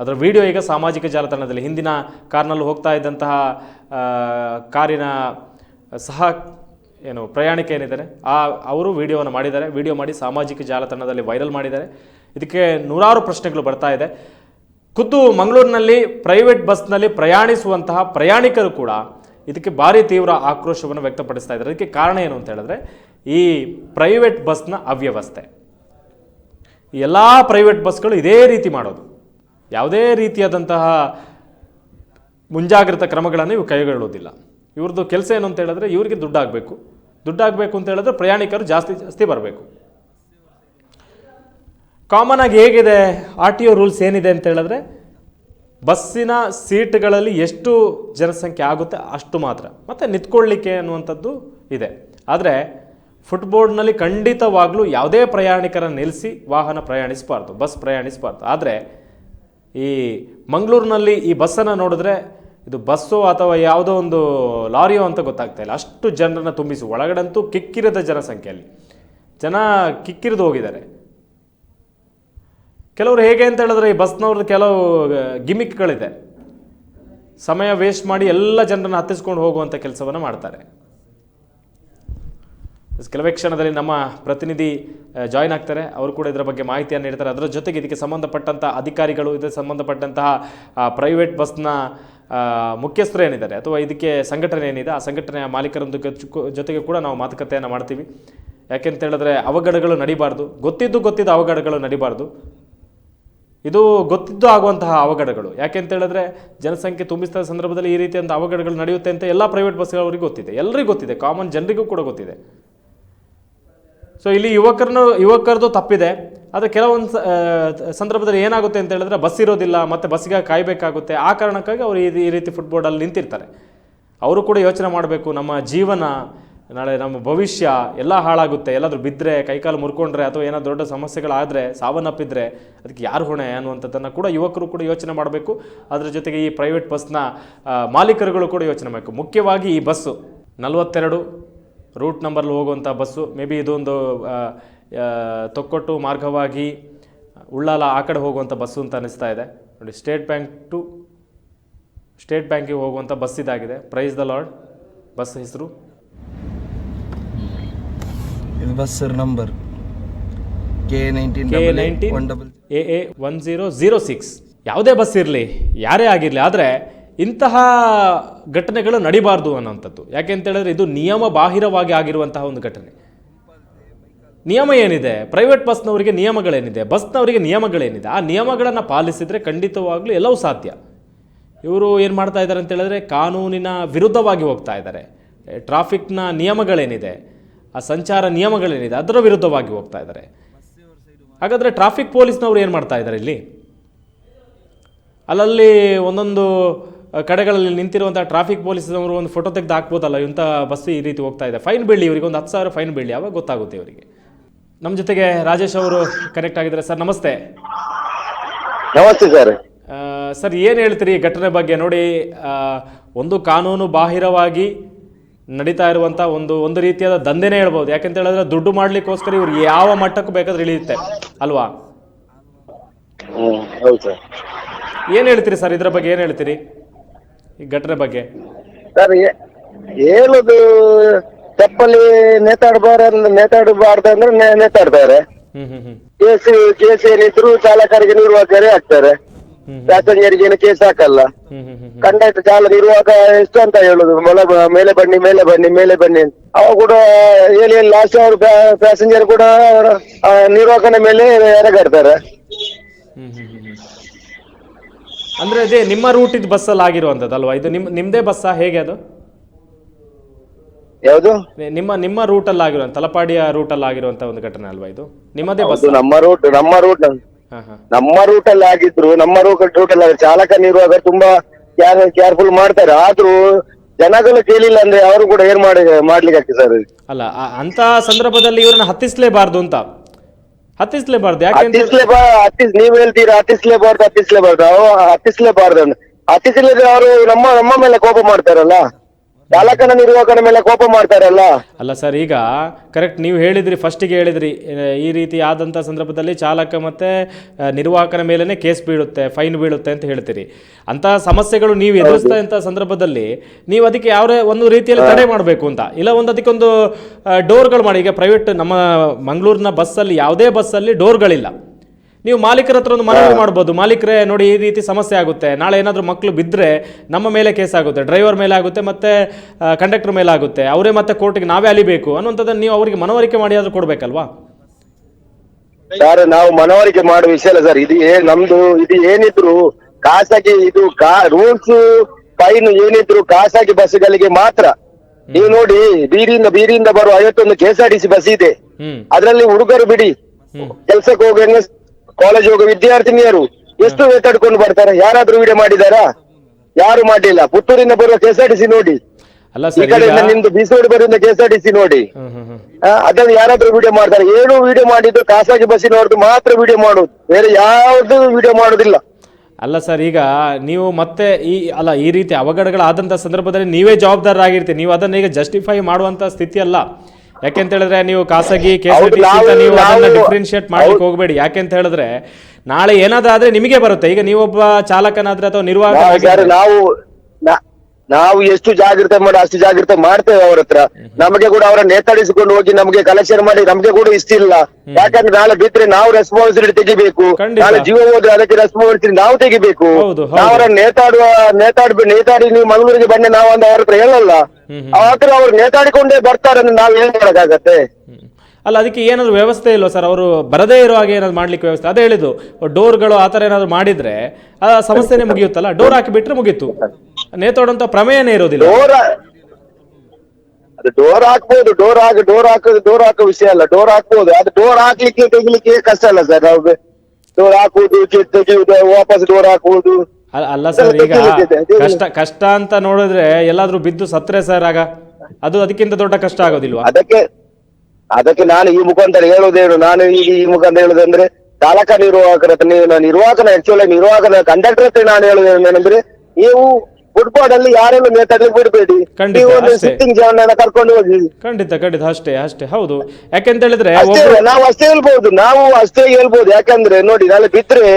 ಅದರ ವಿಡಿಯೋ ಈಗ ಸಾಮಾಜಿಕ ಜಾಲತಾಣದಲ್ಲಿ ಹಿಂದಿನ ಕಾರ್ನಲ್ಲಿ ಹೋಗ್ತಾ ಇದ್ದಂತಹ ಕಾರಿನ ಸಹ ಏನು ಪ್ರಯಾಣಿಕ ಏನಿದ್ದಾರೆ, ಆ, ಅವರು ವಿಡಿಯೋವನ್ನು ಮಾಡಿದ್ದಾರೆ. ವಿಡಿಯೋ ಮಾಡಿ ಸಾಮಾಜಿಕ ಜಾಲತಾಣದಲ್ಲಿ ವೈರಲ್ ಮಾಡಿದ್ದಾರೆ. ಇದಕ್ಕೆ ನೂರಾರು ಪ್ರಶ್ನೆಗಳು ಬರ್ತಾ ಇದೆ. ಖುದ್ದು ಮಂಗಳೂರಿನಲ್ಲಿ ಪ್ರೈವೇಟ್ ಬಸ್ನಲ್ಲಿ ಪ್ರಯಾಣಿಸುವಂತಹ ಪ್ರಯಾಣಿಕರು ಕೂಡ ಇದಕ್ಕೆ ಭಾರಿ ತೀವ್ರ ಆಕ್ರೋಶವನ್ನು ವ್ಯಕ್ತಪಡಿಸ್ತಾ ಇದ್ದಾರೆ. ಇದಕ್ಕೆ ಕಾರಣ ಏನು ಅಂತ ಹೇಳಿದ್ರೆ, ಈ ಪ್ರೈವೇಟ್ ಬಸ್ನ ಅವ್ಯವಸ್ಥೆ. ಎಲ್ಲ ಪ್ರೈವೇಟ್ ಬಸ್ಗಳು ಇದೇ ರೀತಿ ಮಾಡೋದು. ಯಾವುದೇ ರೀತಿಯಾದಂತಹ ಮುಂಜಾಗ್ರತಾ ಕ್ರಮಗಳನ್ನು ಇವು ಕೈಗೊಳ್ಳೋದಿಲ್ಲ ಇವ್ರದ್ದು ಕೆಲಸ ಏನು ಅಂತ ಹೇಳಿದ್ರೆ ಇವರಿಗೆ ದುಡ್ಡಾಗಬೇಕು. ದುಡ್ಡಾಗಬೇಕು ಅಂತ ಹೇಳಿದ್ರೆ ಪ್ರಯಾಣಿಕರು ಜಾಸ್ತಿ ಜಾಸ್ತಿ ಬರಬೇಕು. ಕಾಮನ್ ಆಗಿ ಹೇಗಿದೆ? ಆರ್ ಟಿ ಒ ರೂಲ್ಸ್ ಏನಿದೆ ಅಂತ ಹೇಳಿದ್ರೆ ಬಸ್ಸಿನ ಸೀಟ್ಗಳಲ್ಲಿ ಎಷ್ಟು ಜನಸಂಖ್ಯೆ ಆಗುತ್ತೆ ಅಷ್ಟು ಮಾತ್ರ. ಮತ್ತು ನಿಂತ್ಕೊಳ್ಳಿಕ್ಕೆ ಅನ್ನುವಂಥದ್ದು ಇದೆ. ಆದರೆ ಫುಟ್ಬೋರ್ಡ್ನಲ್ಲಿ ಖಂಡಿತವಾಗ್ಲೂ ಯಾವುದೇ ಪ್ರಯಾಣಿಕರನ್ನು ನಿಲ್ಲಿಸಿ ವಾಹನ ಪ್ರಯಾಣಿಸಬಾರ್ದು, ಬಸ್ ಪ್ರಯಾಣಿಸಬಾರ್ದು. ಆದರೆ ಈ ಮಂಗಳೂರಿನಲ್ಲಿ ಈ ಬಸ್ಸನ್ನು ನೋಡಿದ್ರೆ ಇದು ಬಸ್ಸೋ ಅಥವಾ ಯಾವುದೋ ಒಂದು ಲಾರಿಯೋ ಅಂತ ಗೊತ್ತಾಗ್ತಾ ಇಲ್ಲ. ಅಷ್ಟು ಜನರನ್ನು ತುಂಬಿಸಿ, ಒಳಗಡಂತೂ ಕಿಕ್ಕಿರದ ಜನಸಂಖ್ಯೆಯಲ್ಲಿ. ಜನ ಕಿಕ್ಕಿರಿದು ಹೋಗಿದ್ದಾರೆ. ಕೆಲವರು ಹೇಗೆ ಅಂತ ಹೇಳಿದ್ರೆ ಈ ಬಸ್ನವ್ರದ್ದು ಕೆಲವು ಗಿಮಿಕ್ಗಳಿದೆ. ಸಮಯ ವೇಸ್ಟ್ ಮಾಡಿ ಎಲ್ಲ ಜನರನ್ನು ಹತ್ತಿಸ್ಕೊಂಡು ಹೋಗುವಂಥ ಕೆಲಸವನ್ನು ಮಾಡ್ತಾರೆ. ಕೆಲವೇ ಕ್ಷಣದಲ್ಲಿ ನಮ್ಮ ಪ್ರತಿನಿಧಿ ಜಾಯ್ನ್ ಆಗ್ತಾರೆ. ಅವರು ಕೂಡ ಇದರ ಬಗ್ಗೆ ಮಾಹಿತಿಯನ್ನು ನೀಡ್ತಾರೆ. ಅದರ ಜೊತೆಗೆ ಇದಕ್ಕೆ ಸಂಬಂಧಪಟ್ಟಂತಹ ಅಧಿಕಾರಿಗಳು, ಇದಕ್ಕೆ ಸಂಬಂಧಪಟ್ಟಂತಹ ಪ್ರೈವೇಟ್ ಬಸ್ನ ಮುಖ್ಯಸ್ಥರು ಏನಿದ್ದಾರೆ ಅಥವಾ ಇದಕ್ಕೆ ಸಂಘಟನೆ ಏನಿದೆ, ಆ ಸಂಘಟನೆಯ ಮಾಲೀಕರೊಂದಿಗೆ ಜೊತೆಗೆ ಕೂಡ ನಾವು ಮಾತುಕತೆಯನ್ನು ಮಾಡ್ತೀವಿ. ಯಾಕೆಂತ ಹೇಳಿದ್ರೆ ಅವಘಡಗಳು ನಡಿಬಾರ್ದು. ಗೊತ್ತಿದ್ದು ಗೊತ್ತಿದ್ದ ಅವಘಡಗಳು ನಡಿಬಾರ್ದು. ಇದು ಗೊತ್ತಿದ್ದು ಆಗುವಂತಹ ಅವಘಡಗಳು. ಯಾಕೆಂತ ಹೇಳಿದ್ರೆ ಜನಸಂಖ್ಯೆ ತುಂಬಿಸಿದ ಸಂದರ್ಭದಲ್ಲಿ ಈ ರೀತಿಯಂಥ ಅವಘಡಗಳು ನಡೆಯುತ್ತೆ ಅಂತ ಎಲ್ಲ ಪ್ರೈವೇಟ್ ಬಸ್ಗಳವರಿಗೆ ಗೊತ್ತಿದೆ. ಎಲ್ಲರಿಗೂ ಗೊತ್ತಿದೆ. ಕಾಮನ್ ಜನರಿಗೂ ಕೂಡ ಗೊತ್ತಿದೆ. ಸೊ ಇಲ್ಲಿ ಯುವಕರನ್ನು ಯುವಕರದು ತಪ್ಪಿದೆ. ಆದರೆ ಕೆಲವೊಂದು ಸಂದರ್ಭದಲ್ಲಿ ಏನಾಗುತ್ತೆ ಅಂತ ಹೇಳಿದ್ರೆ ಬಸ್ ಇರೋದಿಲ್ಲ, ಮತ್ತು ಬಸ್ಸಿಗೆ ಕಾಯಬೇಕಾಗುತ್ತೆ. ಆ ಕಾರಣಕ್ಕಾಗಿ ಅವರು ಈ ಈ ರೀತಿ ಫುಟ್ಬೋರ್ಡಲ್ಲಿ ನಿಂತಿರ್ತಾರೆ. ಅವರು ಕೂಡ ಯೋಚನೆ ಮಾಡಬೇಕು, ನಮ್ಮ ಜೀವನ, ನಾಳೆ ನಮ್ಮ ಭವಿಷ್ಯ ಎಲ್ಲ ಹಾಳಾಗುತ್ತೆ. ಎಲ್ಲಾದರೂ ಬಿದ್ದರೆ ಕೈಕಾಲು ಮುರ್ಕೊಂಡ್ರೆ, ಅಥವಾ ಏನೋ ದೊಡ್ಡ ಸಮಸ್ಯೆಗಳಾದರೆ, ಸಾವನ್ನಪ್ಪಿದ್ರೆ, ಅದಕ್ಕೆ ಯಾರು ಹೊಣೆ ಅನ್ನುವಂಥದ್ದನ್ನು ಕೂಡ ಯುವಕರು ಕೂಡ ಯೋಚನೆ ಮಾಡಬೇಕು. ಅದರ ಜೊತೆಗೆ ಈ ಪ್ರೈವೇಟ್ ಬಸ್ನ ಮಾಲೀಕರುಗಳು ಕೂಡ ಯೋಚನೆ ಮಾಡಬೇಕು. ಮುಖ್ಯವಾಗಿ ಈ ಬಸ್ಸು ನಲವತ್ತೆರಡು ರೂಟ್ ನಂಬರ್ಲಿ ಹೋಗುವಂಥ ಬಸ್ಸು. ಮೇ ಬಿ ಇದೊಂದು ತೊಕ್ಕೊಟ್ಟು ಮಾರ್ಗವಾಗಿ ಉಳ್ಳಾಲ ಆ ಕಡೆ ಹೋಗುವಂಥ ಬಸ್ಸು ಅಂತ ಅನಿಸ್ತಾ ಇದೆ. ನೋಡಿ ಸ್ಟೇಟ್ ಬ್ಯಾಂಕ್ ಟು ಸ್ಟೇಟ್ ಬ್ಯಾಂಕಿಗೆ ಹೋಗುವಂಥ ಬಸ್ ಇದಾಗಿದೆ. ಪ್ರೈಸ್ ದ ಲಾರ್ಡ್ ಬಸ್ ಹೆಸರು? ಇದು bus number K nineteen one zero zero six ಯಾವುದೇ ಬಸ್ ಇರಲಿ ಯಾರೇ ಆಗಿರಲಿ ಆದರೆ ಇಂತಹ ಘಟನೆಗಳು ನಡಿಬಾರ್ದು ಅನ್ನೋಂಥದ್ದು ಯಾಕೆ ಅಂತ ಹೇಳಿದ್ರೆ ಇದು ನಿಯಮ ಬಾಹಿರವಾಗಿ ಆಗಿರುವಂತಹ ಒಂದು ಘಟನೆ. ನಿಯಮ ಏನಿದೆ? ಪ್ರೈವೇಟ್ ಬಸ್ನವರಿಗೆ ನಿಯಮಗಳೇನಿದೆ? ಬಸ್ನವರಿಗೆ ನಿಯಮಗಳೇನಿದೆ? ಆ ನಿಯಮಗಳನ್ನು ಪಾಲಿಸಿದರೆ ಖಂಡಿತವಾಗ್ಲೂ ಎಲ್ಲವೂ ಸಾಧ್ಯ. ಇವರು ಏನು ಮಾಡ್ತಾ ಇದ್ದಾರೆ ಅಂತ ಹೇಳಿದ್ರೆ ಕಾನೂನಿನ ವಿರುದ್ಧವಾಗಿ ಹೋಗ್ತಾ ಇದ್ದಾರೆ. ಟ್ರಾಫಿಕ್ನ ನಿಯಮಗಳೇನಿದೆ? ಆ ಸಂಚಾರ ನಿಯಮಗಳೇನಿದೆ? ಅದರ ವಿರುದ್ಧವಾಗಿ ಹೋಗ್ತಾ ಇದ್ದಾರೆ. ಹಾಗಾದರೆ ಟ್ರಾಫಿಕ್ ಪೊಲೀಸ್ನವರು ಏನು ಮಾಡ್ತಾ ಇದ್ದಾರೆ ಇಲ್ಲಿ? ಅಲ್ಲಲ್ಲಿ ಒಂದೊಂದು ಕಡೆಗಳಲ್ಲಿ ನಿಂತಿರುವಂಥ ಟ್ರಾಫಿಕ್ ಪೊಲೀಸ್ನವರು ಒಂದು ಫೋಟೋ ತೆಗೆದು ಹಾಕ್ಬೋದಲ್ಲ ಇಂಥ ಬಸ್ ಈ ರೀತಿ ಹೋಗ್ತಾ ಇದೆ. ಫೈನ್ ಬೀಳಿ ಇವರಿಗೆ ಒಂದು ಹತ್ತು ಸಾವಿರ ಫೈನ್ ಬೀಳಿ ಅವಾಗ ಗೊತ್ತಾಗುತ್ತೆ ಇವರಿಗೆ. ನಮ್ಮ ಜೊತೆಗೆ ರಾಜೇಶ್ ಅವರು ಕನೆಕ್ಟ್ ಆಗಿದ್ದಾರೆ. ಸರ್ ನಮಸ್ತೆ. ನಮಸ್ತೆ ಸರ್ ಸರ್ ಏನು ಹೇಳ್ತೀರಿ ಘಟನೆ ಬಗ್ಗೆ? ನೋಡಿ ಒಂದು ಕಾನೂನು ಬಾಹಿರವಾಗಿ ನಡೀತಾ ಇರುವಂಥ ಒಂದು ಒಂದು ರೀತಿಯಾದ ದಂಧೆನೇ ಹೇಳ್ಬೋದು. ಯಾಕಂತ ಹೇಳಿದ್ರೆ ದುಡ್ಡು ಮಾಡ್ಲಿಕ್ಕೋಸ್ಕರ ಇವ್ರು ಯಾವ ಮಟ್ಟಕ್ಕೂ ಬೇಕಾದ್ರೆ ಇಳಿಯುತ್ತೆ ಅಲ್ವಾ? ಏನು ಹೇಳ್ತೀರಿ ಸರ್ ಇದ್ರ ಬಗ್ಗೆ ಏನು ಹೇಳ್ತೀರಿ? ಈ ಘಟನೆ ಬಗ್ಗೆ? ಸರ್ ಹೇಳುದು ತಪ್ಪಲ್ಲಿ ನೇತಾಡಬಾರ್ದು ನೇತಾಡಬಾರ್ದು ಅಂದ್ರೆ ನೆ- ನೇತಾಡ್ತಾರೆ. ಹ್ಮ್ ಹ್ಮ್ ಹ್ಮ್. ಕೇಸ್ ಕೇಸ್ ಏನಿದ್ರು ಚಾಲಕರಿಗೆ ನಿರ್ವಾಹಕರೇ ಆಗ್ತಾರೆ. ಹ್ಮ್. ಪ್ಯಾಸೆಂಜರಿಗೆ ಏನು ಕೇಸ್ ಹಾಕಲ್ಲ. ಹ್ಮ್ ಹ್ಮ್ ಹ್ಮ್ ಕಂಡಕ್ಟರ್ ಚಾಲ ನಿರ್ವಾಹಕ ಎಷ್ಟು ಅಂತ ಹೇಳುದು. ಮೊಲ ಬ- ಮೇಲೆ ಬನ್ನಿ ಮೇಲೆ ಬನ್ನಿ ಮೇಲೆ ಬನ್ನಿ ಅಂತ. ಅವ ಕೂಡ ಹೇಳಿ ಲಾಸ್ಟ್ ಅವ್ರು ಪ್ಯಾಸೆಂಜರ್ ಕೂಡ ಅವರ ಆ, ನಿರ್ವಾಹಕನ ಮೇಲೆ ಎರಗಾಡ್ತಾರೆ. ಹ್ಮ್ ಹ್ಮ್ ಹ್ಮ್ ಹ್ಮ್. ಅಂದ್ರೆ ಅದೇ ನಿಮ್ಮ ರೂಟ್ ಇದು ಬಸ್ಸಲ್ಲಿ ಆಗಿರುವಂಥದ್ದಲ್ವಾ ಇದು ನಿಮ್ ನಿಮ್ದೇ ಬಸ್ಸಾ ಹೇಗೆ ಅದು? ಯಾವುದು? ನಿಮ್ಮ ನಿಮ್ಮ ರೂಟಲ್ಲಿ ಆಗಿರುವ ತಲಪಾಡಿಯ ರೂಟಲ್ಲಿ ಆಗಿರುವಂತ ಒಂದು ಘಟನೆ ಅಲ್ವಾ ಇದು? ನಿಮ್ಮದೇ ಬಸ್ ನಮ್ಮ ರೂಟ್ ನಮ್ಮ ರೂಟ್ ನಮ್ಮ ರೂಟ್ ಅಲ್ಲಿ ಆಗಿದ್ರು ನಮ್ಮ ರೂಟ್ ರೂಟ್ ಅಲ್ಲಿ. ಚಾಲಕ ನಿರ್ವಾಹಕರು ತುಂಬಾ ಕೇರ್ ಕೇರ್ಫುಲ್ ಮಾಡ್ತಾರೆ. ಆದ್ರೂ ಜನಗಳು ಕೇಳಿಲ್ಲ ಅಂದ್ರೆ ಅವರು ಕೂಡ ಏನ್ ಮಾಡಿ ಮಾಡ್ಲಿಕ್ಕೆ ಆಗ್ತದೆ ಸರ್? ಅಲ್ಲ ಅಂತ ಸಂದರ್ಭದಲ್ಲಿ ಇವರನ್ನ ಹತ್ತಿಸ್ಲೇಬಾರ್ದು ಅಂತ. ಹತ್ತಿಸ್ಲೇಬಾರ್ದು, ಯಾಕೆ ಹತ್ತಿಸ್, ನೀವ್ ಹೇಳ್ತೀರಾ, ಹತ್ತಿಸ್ಲೇಬಾರ್ದು ಹತ್ತಿಸ್ಲೇಬಾರ್ದು ಅವ ಹತ್ತಿಸ್ಲೇಬಾರ್ದು ಅಂತ. ಹತ್ತಿಸ್ಲಿದ್ರೆ ಅವರು ನಮ್ಮ ನಮ್ಮ ಮೇಲೆ ಕೋಪ ಮಾಡ್ತಾರಲ್ಲ? ಚಾಲಕನ ನಿರ್ವಾಹಕನ ಮೇಲೆ ಕೋಪ ಮಾಡ್ತಾರಲ್ಲ? ಅಲ್ಲ ಸರ್ ಈಗ ಕರೆಕ್ಟ್ ನೀವು ಹೇಳಿದ್ರಿ ಫಸ್ಟಿಗೆ ಹೇಳಿದ್ರಿ. ಈ ರೀತಿ ಆದಂತ ಸಂದರ್ಭದಲ್ಲಿ ಚಾಲಕ ಮತ್ತೆ ನಿರ್ವಾಹಕನ ಮೇಲೇ ಕೇಸ್ ಬೀಳುತ್ತೆ ಫೈನ್ ಬೀಳುತ್ತೆ ಅಂತ ಹೇಳ್ತೀರಿ. ಅಂತ ಸಮಸ್ಯೆಗಳು ನೀವು ಎದುರಿಸ್ತಾ ಇಂಥ ಸಂದರ್ಭದಲ್ಲಿ ನೀವು ಅದಕ್ಕೆ ಯಾವ ಒಂದು ರೀತಿಯಲ್ಲಿ ತಡೆ ಮಾಡಬೇಕು ಅಂತ. ಇಲ್ಲ ಒಂದು ಅದಕ್ಕೊಂದು ಡೋರ್ಗಳು ಮಾಡಿ. ಈಗ ಪ್ರೈವೇಟ್ ನಮ್ಮ ಮಂಗಳೂರಿನ ಬಸ್ಸಲ್ಲಿ ಯಾವುದೇ ಬಸ್ಸಲ್ಲಿ ಡೋರ್ಗಳಿಲ್ಲ. ನೀವು ಮಾಲೀಕರ ಹತ್ರ ಒಂದು ಮನವಿ ಮಾಡ್ಬೋದು. ಮಾಲೀಕರೇ ನೋಡಿ ಈ ರೀತಿ ಸಮಸ್ಯೆ ಆಗುತ್ತೆ. ನಾಳೆ ಏನಾದರೂ ಮಕ್ಕಳು ಬಿದ್ದರೆ ನಮ್ಮ ಮೇಲೆ ಕೇಸ್ ಆಗುತ್ತೆ. ಡ್ರೈವರ್ ಮೇಲೆ ಆಗುತ್ತೆ ಮತ್ತೆ ಕಂಡಕ್ಟರ್ ಮೇಲೆ ಆಗುತ್ತೆ. ಅವರೇ ಮತ್ತೆ ಕೋರ್ಟಿಗೆ ನಾವೇ ಅಲಿಬೇಕು ಅನ್ನುವಂಥದ್ದನ್ನು ನೀವು ಅವರಿಗೆ ಮನವರಿಕೆ ಮಾಡಿ ಆದರೂ ಕೊಡಬೇಕಲ್ವಾ? ಸರ್ ನಾವು ಮನವರಿಕೆ ಮಾಡುವ ವಿಷಯ ಅಲ್ಲ ಸರ್. ಇದು ಏ- ನಮ್ದು ಇದು ಏನಿದ್ರು ಖಾಸಗಿ ಇದು ರೂಲ್ಸ್ ಫೈನ್ ಏನಿದ್ರು ಖಾಸಗಿ ಬಸ್ಗಳಿಗೆ ಮಾತ್ರ. ನೀವು ನೋಡಿ ಬೀದಿಯಿಂದ ಬೀರಿಯಿಂದ ಬರುವ ಐವತ್ತೊಂದು K S R T C bus ಇದೆ. ಅದರಲ್ಲಿ ಹುಡುಗರು ಬಿಡಿ. ಕೆಲ್ಸಕ್ಕೆ ಹೋಗುವ ಕಾಲೇಜ್ ಹೋಗುವ ವಿದ್ಯಾರ್ಥಿನಿಯರು ಎಷ್ಟು ವೇತಾಡ್ಕೊಂಡು ಬರ್ತಾರೆ? ಯಾರಾದ್ರೂ ವಿಡಿಯೋ ಮಾಡಿದಾರಾ? ಯಾರು ಮಾಡಿಲ್ಲ? ಪುತ್ತೂರಿಂದ ಬರುವ K S R T C ನೋಡಿ. ಅಲ್ಲ ಈ ಸರ್ ಈಗ ನಿಮ್ದು ಬಿಸೋಡಿ ಬರುವ ಕೆ ಎಸ್ ಆರ್ ನೋಡಿ. ಅದನ್ನ ಹ್ಮ್ ಹ್ಮ್. ಆ, ಅದನ್ನು ಯಾರಾದ್ರೂ ವಿಡಿಯೋ ಮಾಡ್ತಾರೆ? ಏನು ವಿಡಿಯೋ ಮಾಡಿದ್ದು ಖಾಸಗಿ ಬಸ್ಸಿನವ್ರದ್ದು ಮಾತ್ರ ವಿಡಿಯೋ ಮಾಡುದು. ಬೇರೆ ಯಾವ್ದು ವಿಡಿಯೋ ಮಾಡುದಿಲ್ಲ. ಅಲ್ಲ ಸರ್ ಈಗ ನೀವು ಮತ್ತೆ ಈ ಅಲ್ಲ ಈ ರೀತಿ ಅವಘಡಗಳಾದಂಥ ಸಂದರ್ಭದಲ್ಲಿ ನೀವೇ ಜವಾಬ್ದಾರರಾಗಿರ್ತೀರಿ. ನೀವು ಅದನ್ನ ಈಗ ಜಸ್ಟಿಫೈ ಮಾಡುವಂತ ಸ್ಥಿತಿ ಅಲ್ಲ ಯಾಕೆಂತ ಹೇಳಿದ್ರೆ ನೀವು ಖಾಸಗಿ ಹೌದು, ನಾವು- ನೀವು ಅದನ್ನ ಡಿಫ್ರೆನ್ಶಿಯೇಟ್ ಮಾಡ್ಲಿಕ್ಕೆ ಹೋಗಬೇಡಿ. ಯಾಕೆಂತ ಹೇಳಿದ್ರೆ ನಾಳೆ ಏನಾದ್ರೂ ಆದ್ರೆ ನಿಮಗೆ ಬರುತ್ತೆ. ಈಗ ನೀವೊಬ್ಬ ಚಾಲಕನಾದ್ರೆ ಅಥವಾ ನಿರ್ವಾಹಕ ನಾವು ನಾವು ಎಷ್ಟು ಜಾಗ್ರತೆ ಮಾಡಿ ಅಷ್ಟು ಜಾಗ್ರತೆ ಮಾಡ್ತೇವೆ ಅವ್ರ ಹತ್ರ. ನಮಗೆ ಕೂಡ ಅವರ ನೇತಾಡಿಸಿಕೊಂಡು ಹೋಗಿ ನಮಗೆ ಕಲೆಕ್ಷನ್ ಮಾಡಿ ನಮಗೆ ಕೂಡ ಇಷ್ಟ ಇಲ್ಲ ಯಾಕಂದ್ರೆ ನಾಳೆ ಬಿದ್ರೆ ನಾವು ರೆಸ್ಪಾನ್ಸಿಬಿಲಿಟಿ ತೆಗಿಬೇಕು. ನಾಳೆ ಜೀವ ಹೋದ್ರೆ ಅದಕ್ಕೆ ರೆಸ್ಪಾನ್ಸಿಬಿಲಿಟಿ ನಾವು ತೆಗಿಬೇಕು. ಅವರನ್ನ ನೇತಾಡುವ ನೇತಾಡ್ ನೇತಾಡಿ ನೀವು ಮಂಗಳೂರಿಗೆ ಬನ್ನಿ ನಾವು ಅಂತ ಅವ್ರ ಹತ್ರ ಹೇಳಲ್ಲ. ಆದ್ರೆ ಅವ್ರು ನೇತಾಡಿಕೊಂಡೇ ಬರ್ತಾರೆ ನಾವ್ ಏನ್ ಮಾಡಕ್ಕಾಗತ್ತೆ? ಅಲ್ಲ ಅದಕ್ಕೆ ಏನಾದ್ರು ವ್ಯವಸ್ಥೆ ಇಲ್ವಾ ಸರ್? ಅವರು ಬರದೇ ಇರೋ ಹಾಗೆ ಏನಾದ್ರು ಮಾಡ್ಲಿಕ್ಕೆ ವ್ಯವಸ್ಥೆ? ಅದೇ ಹೇಳಿದ್ದು ಡೋರ್ಗಳು ಆತರ ಏನಾದ್ರು ಮಾಡಿದ್ರೆ ಆ ಸಮಸ್ಯೆನೇ ಮುಗಿಯುತ್ತಲ್ಲ? ಡೋರ್ ಹಾಕಿ ಬಿಟ್ರೆ ಮುಗೀತು. ನೇತಾಡುವಂತ ಪ್ರಮೇಯನೇ ಇರೋದಿಲ್ಲ. ಡೋರ್ ಅದು ಡೋರ್ ಹಾಕ್ಬೋದು ಡೋರ್ ಹಾಕಿ ಡೋರ್ ಹಾಕೋದು ಡೋರ್ ಹಾಕೋ ವಿಷಯ ಅಲ್ಲ. ಡೋರ್ ಹಾಕ್ಬೋದು. ಅದು ಡೋರ್ ಹಾಕ್ಲಿಕ್ಕೆ ತೆಗಿಲಿಕ್ಕೆ ಕಷ್ಟ ಅಲ್ಲ ಸರ್. ನಾವು ಡೋರ್ ಹಾಕುವುದು ತೆಗೆಯುವುದು ವಾಪಸ್ ಡೋರ್ ಹಾಕುವುದು. ಅಲ್ಲ- ಅಲ್ಲ ಸರ್ ಈಗ. ಕಷ್ಟ ಕಷ್ಟ ಅಂತ ನೋಡಿದ್ರೆ ಎಲ್ಲಾದ್ರೂ ಬಿದ್ದು ಸತ್ರೆ ಸರ್ ಆಗ ಅದು ಅದಕ್ಕಿಂತ ದೊಡ್ಡ ಕಷ್ಟ ಆಗೋದಿಲ್ವಾ ಅದಕ್ಕೆ ಅದಕ್ಕೆ ನಾನು ಈ ಮುಖಾಂತರ ಹೇಳುದೇನು ನಾನು ಈಗ ಈ ಮುಖಾಂತರ ಹೇಳುದಂದ್ರೆ ಚಾಲಕ ನಿರ್ವಾಹಕರ ನಿರ್ವಾಹಕನ ಆಕ್ಚುಲಿ ನಿರ್ವಾಹಕನ ಕಂಡಕ್ಟರ್ ಹತ್ರ ನಾನು ಹೇಳುದೇನಂದ್ರೆ ಏನಂದ್ರೆ ನೀವು ಫುಟ್ಬಾಲ್ ಅಲ್ಲಿ ಯಾರನ್ನು ನೇತಾಡ್ಲಿಕ್ಕೆ ಬಿಡಬೇಡಿ. ಖಂಡಿತ, ನೀವು ಒಂದು ಅಷ್ಟೇ. ಸಿಟ್ಟಿಂಗ್ ಜವನನ್ನ ಕರ್ಕೊಂಡು ಹೋಗಿ. ಖಂಡಿತ ಖಂಡಿತ ಅಷ್ಟೇ ಅಷ್ಟೇ ಹೌದು. ಯಾಕೆಂತ ಹೇಳಿದ್ರೆ ಅಷ್ಟೇ ಒಬ್ರು ನಾವು ಅಷ್ಟೇ ಹೇಳ್ಬೋದು ನಾವು ಅಷ್ಟೇ ಹೇಳ್ಬೋದು. ಯಾಕಂದ್ರೆ ನೋಡಿ ನಾಳೆ ಬಿದ್ರೆ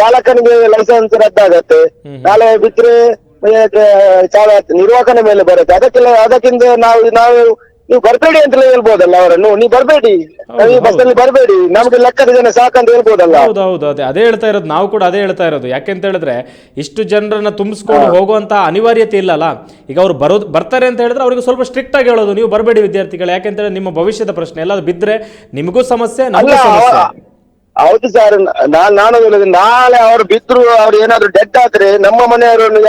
ಚಾಲಕನಿಗೆ ಲೈಸೆನ್ಸ್ ರದ್ದಾಗತ್ತೆ. ನಾಳೆ ಬಿದ್ರೆ ಆ, ಚಾಲ ನಿರ್ವಾಹಕನ ಮೇಲೆ ಬರುತ್ತೆ. ಅದಕ್ಕೆಲ್ಲ ಅದಕ್ಕಿಂತ ನಾವು ನಾವು ನೀವು ಬರಬೇಡಿ ಅಂತಲೇ ಹೇಳ್ಬೋದಲ್ಲ ಅವರನ್ನು. ನೀವು ಬರಬೇಡಿ. ಬಸ್ ಅಲ್ಲಿ ಬರಬೇಡಿ. ನಮ್ಗೆ ಲೆಕ್ಕದ ಜನ ಸಾಕಂತ ಹೇಳ್ಬೋದಲ್ಲ. ಹೌದು ಹೌದು ಅದೇ ಅದೇ ಹೇಳ್ತಾ ಇರೋದು. ನಾವು ಕೂಡ ಅದೇ ಹೇಳ್ತಾ ಇರೋದು. ಯಾಕೆಂತ ಹೇಳಿದ್ರೆ ಇಷ್ಟು ಜನರನ್ನ ತುಂಬಿಸ್ಕೊಂಡು ಹೋಗುವಂತ ಅನಿವಾರ್ಯತೆ ಇಲ್ಲಲ್ಲ? ಈಗ ಅವ್ರು ಬರೋದು ಬರ್ತಾರೆ ಅಂತ ಹೇಳಿದ್ರೆ ಅವ್ರಿಗೆ ಸ್ವಲ್ಪ ಸ್ಟ್ರಿಕ್ಟ್ ಆಗಿ ಹೇಳೋದು. ನೀವು ಬರಬೇಡಿ ವಿದ್ಯಾರ್ಥಿಗಳು. ಯಾಕೆಂತ ಹೇಳಿದ್ರೆ ನಿಮ್ಮ ಭವಿಷ್ಯದ ಪ್ರಶ್ನೆ. ಎಲ್ಲ ಬಿದ್ರೆ ನಿಮಗೂ ಸಮಸ್ಯೆ ನಮಗೂ ಸಮಸ್ಯೆ. ಹೌದು ಸರ್. ನಾನ್ ನಾನು ಹೇಳುದು ನಾಳೆ ಅವ್ರು ಬಿದ್ರು ಅವ್ರು ಏನಾದ್ರು ಡೆಡ್ ಆದ್ರೆ ನಮ್ಮ ಮನೆಯವರನ್ನು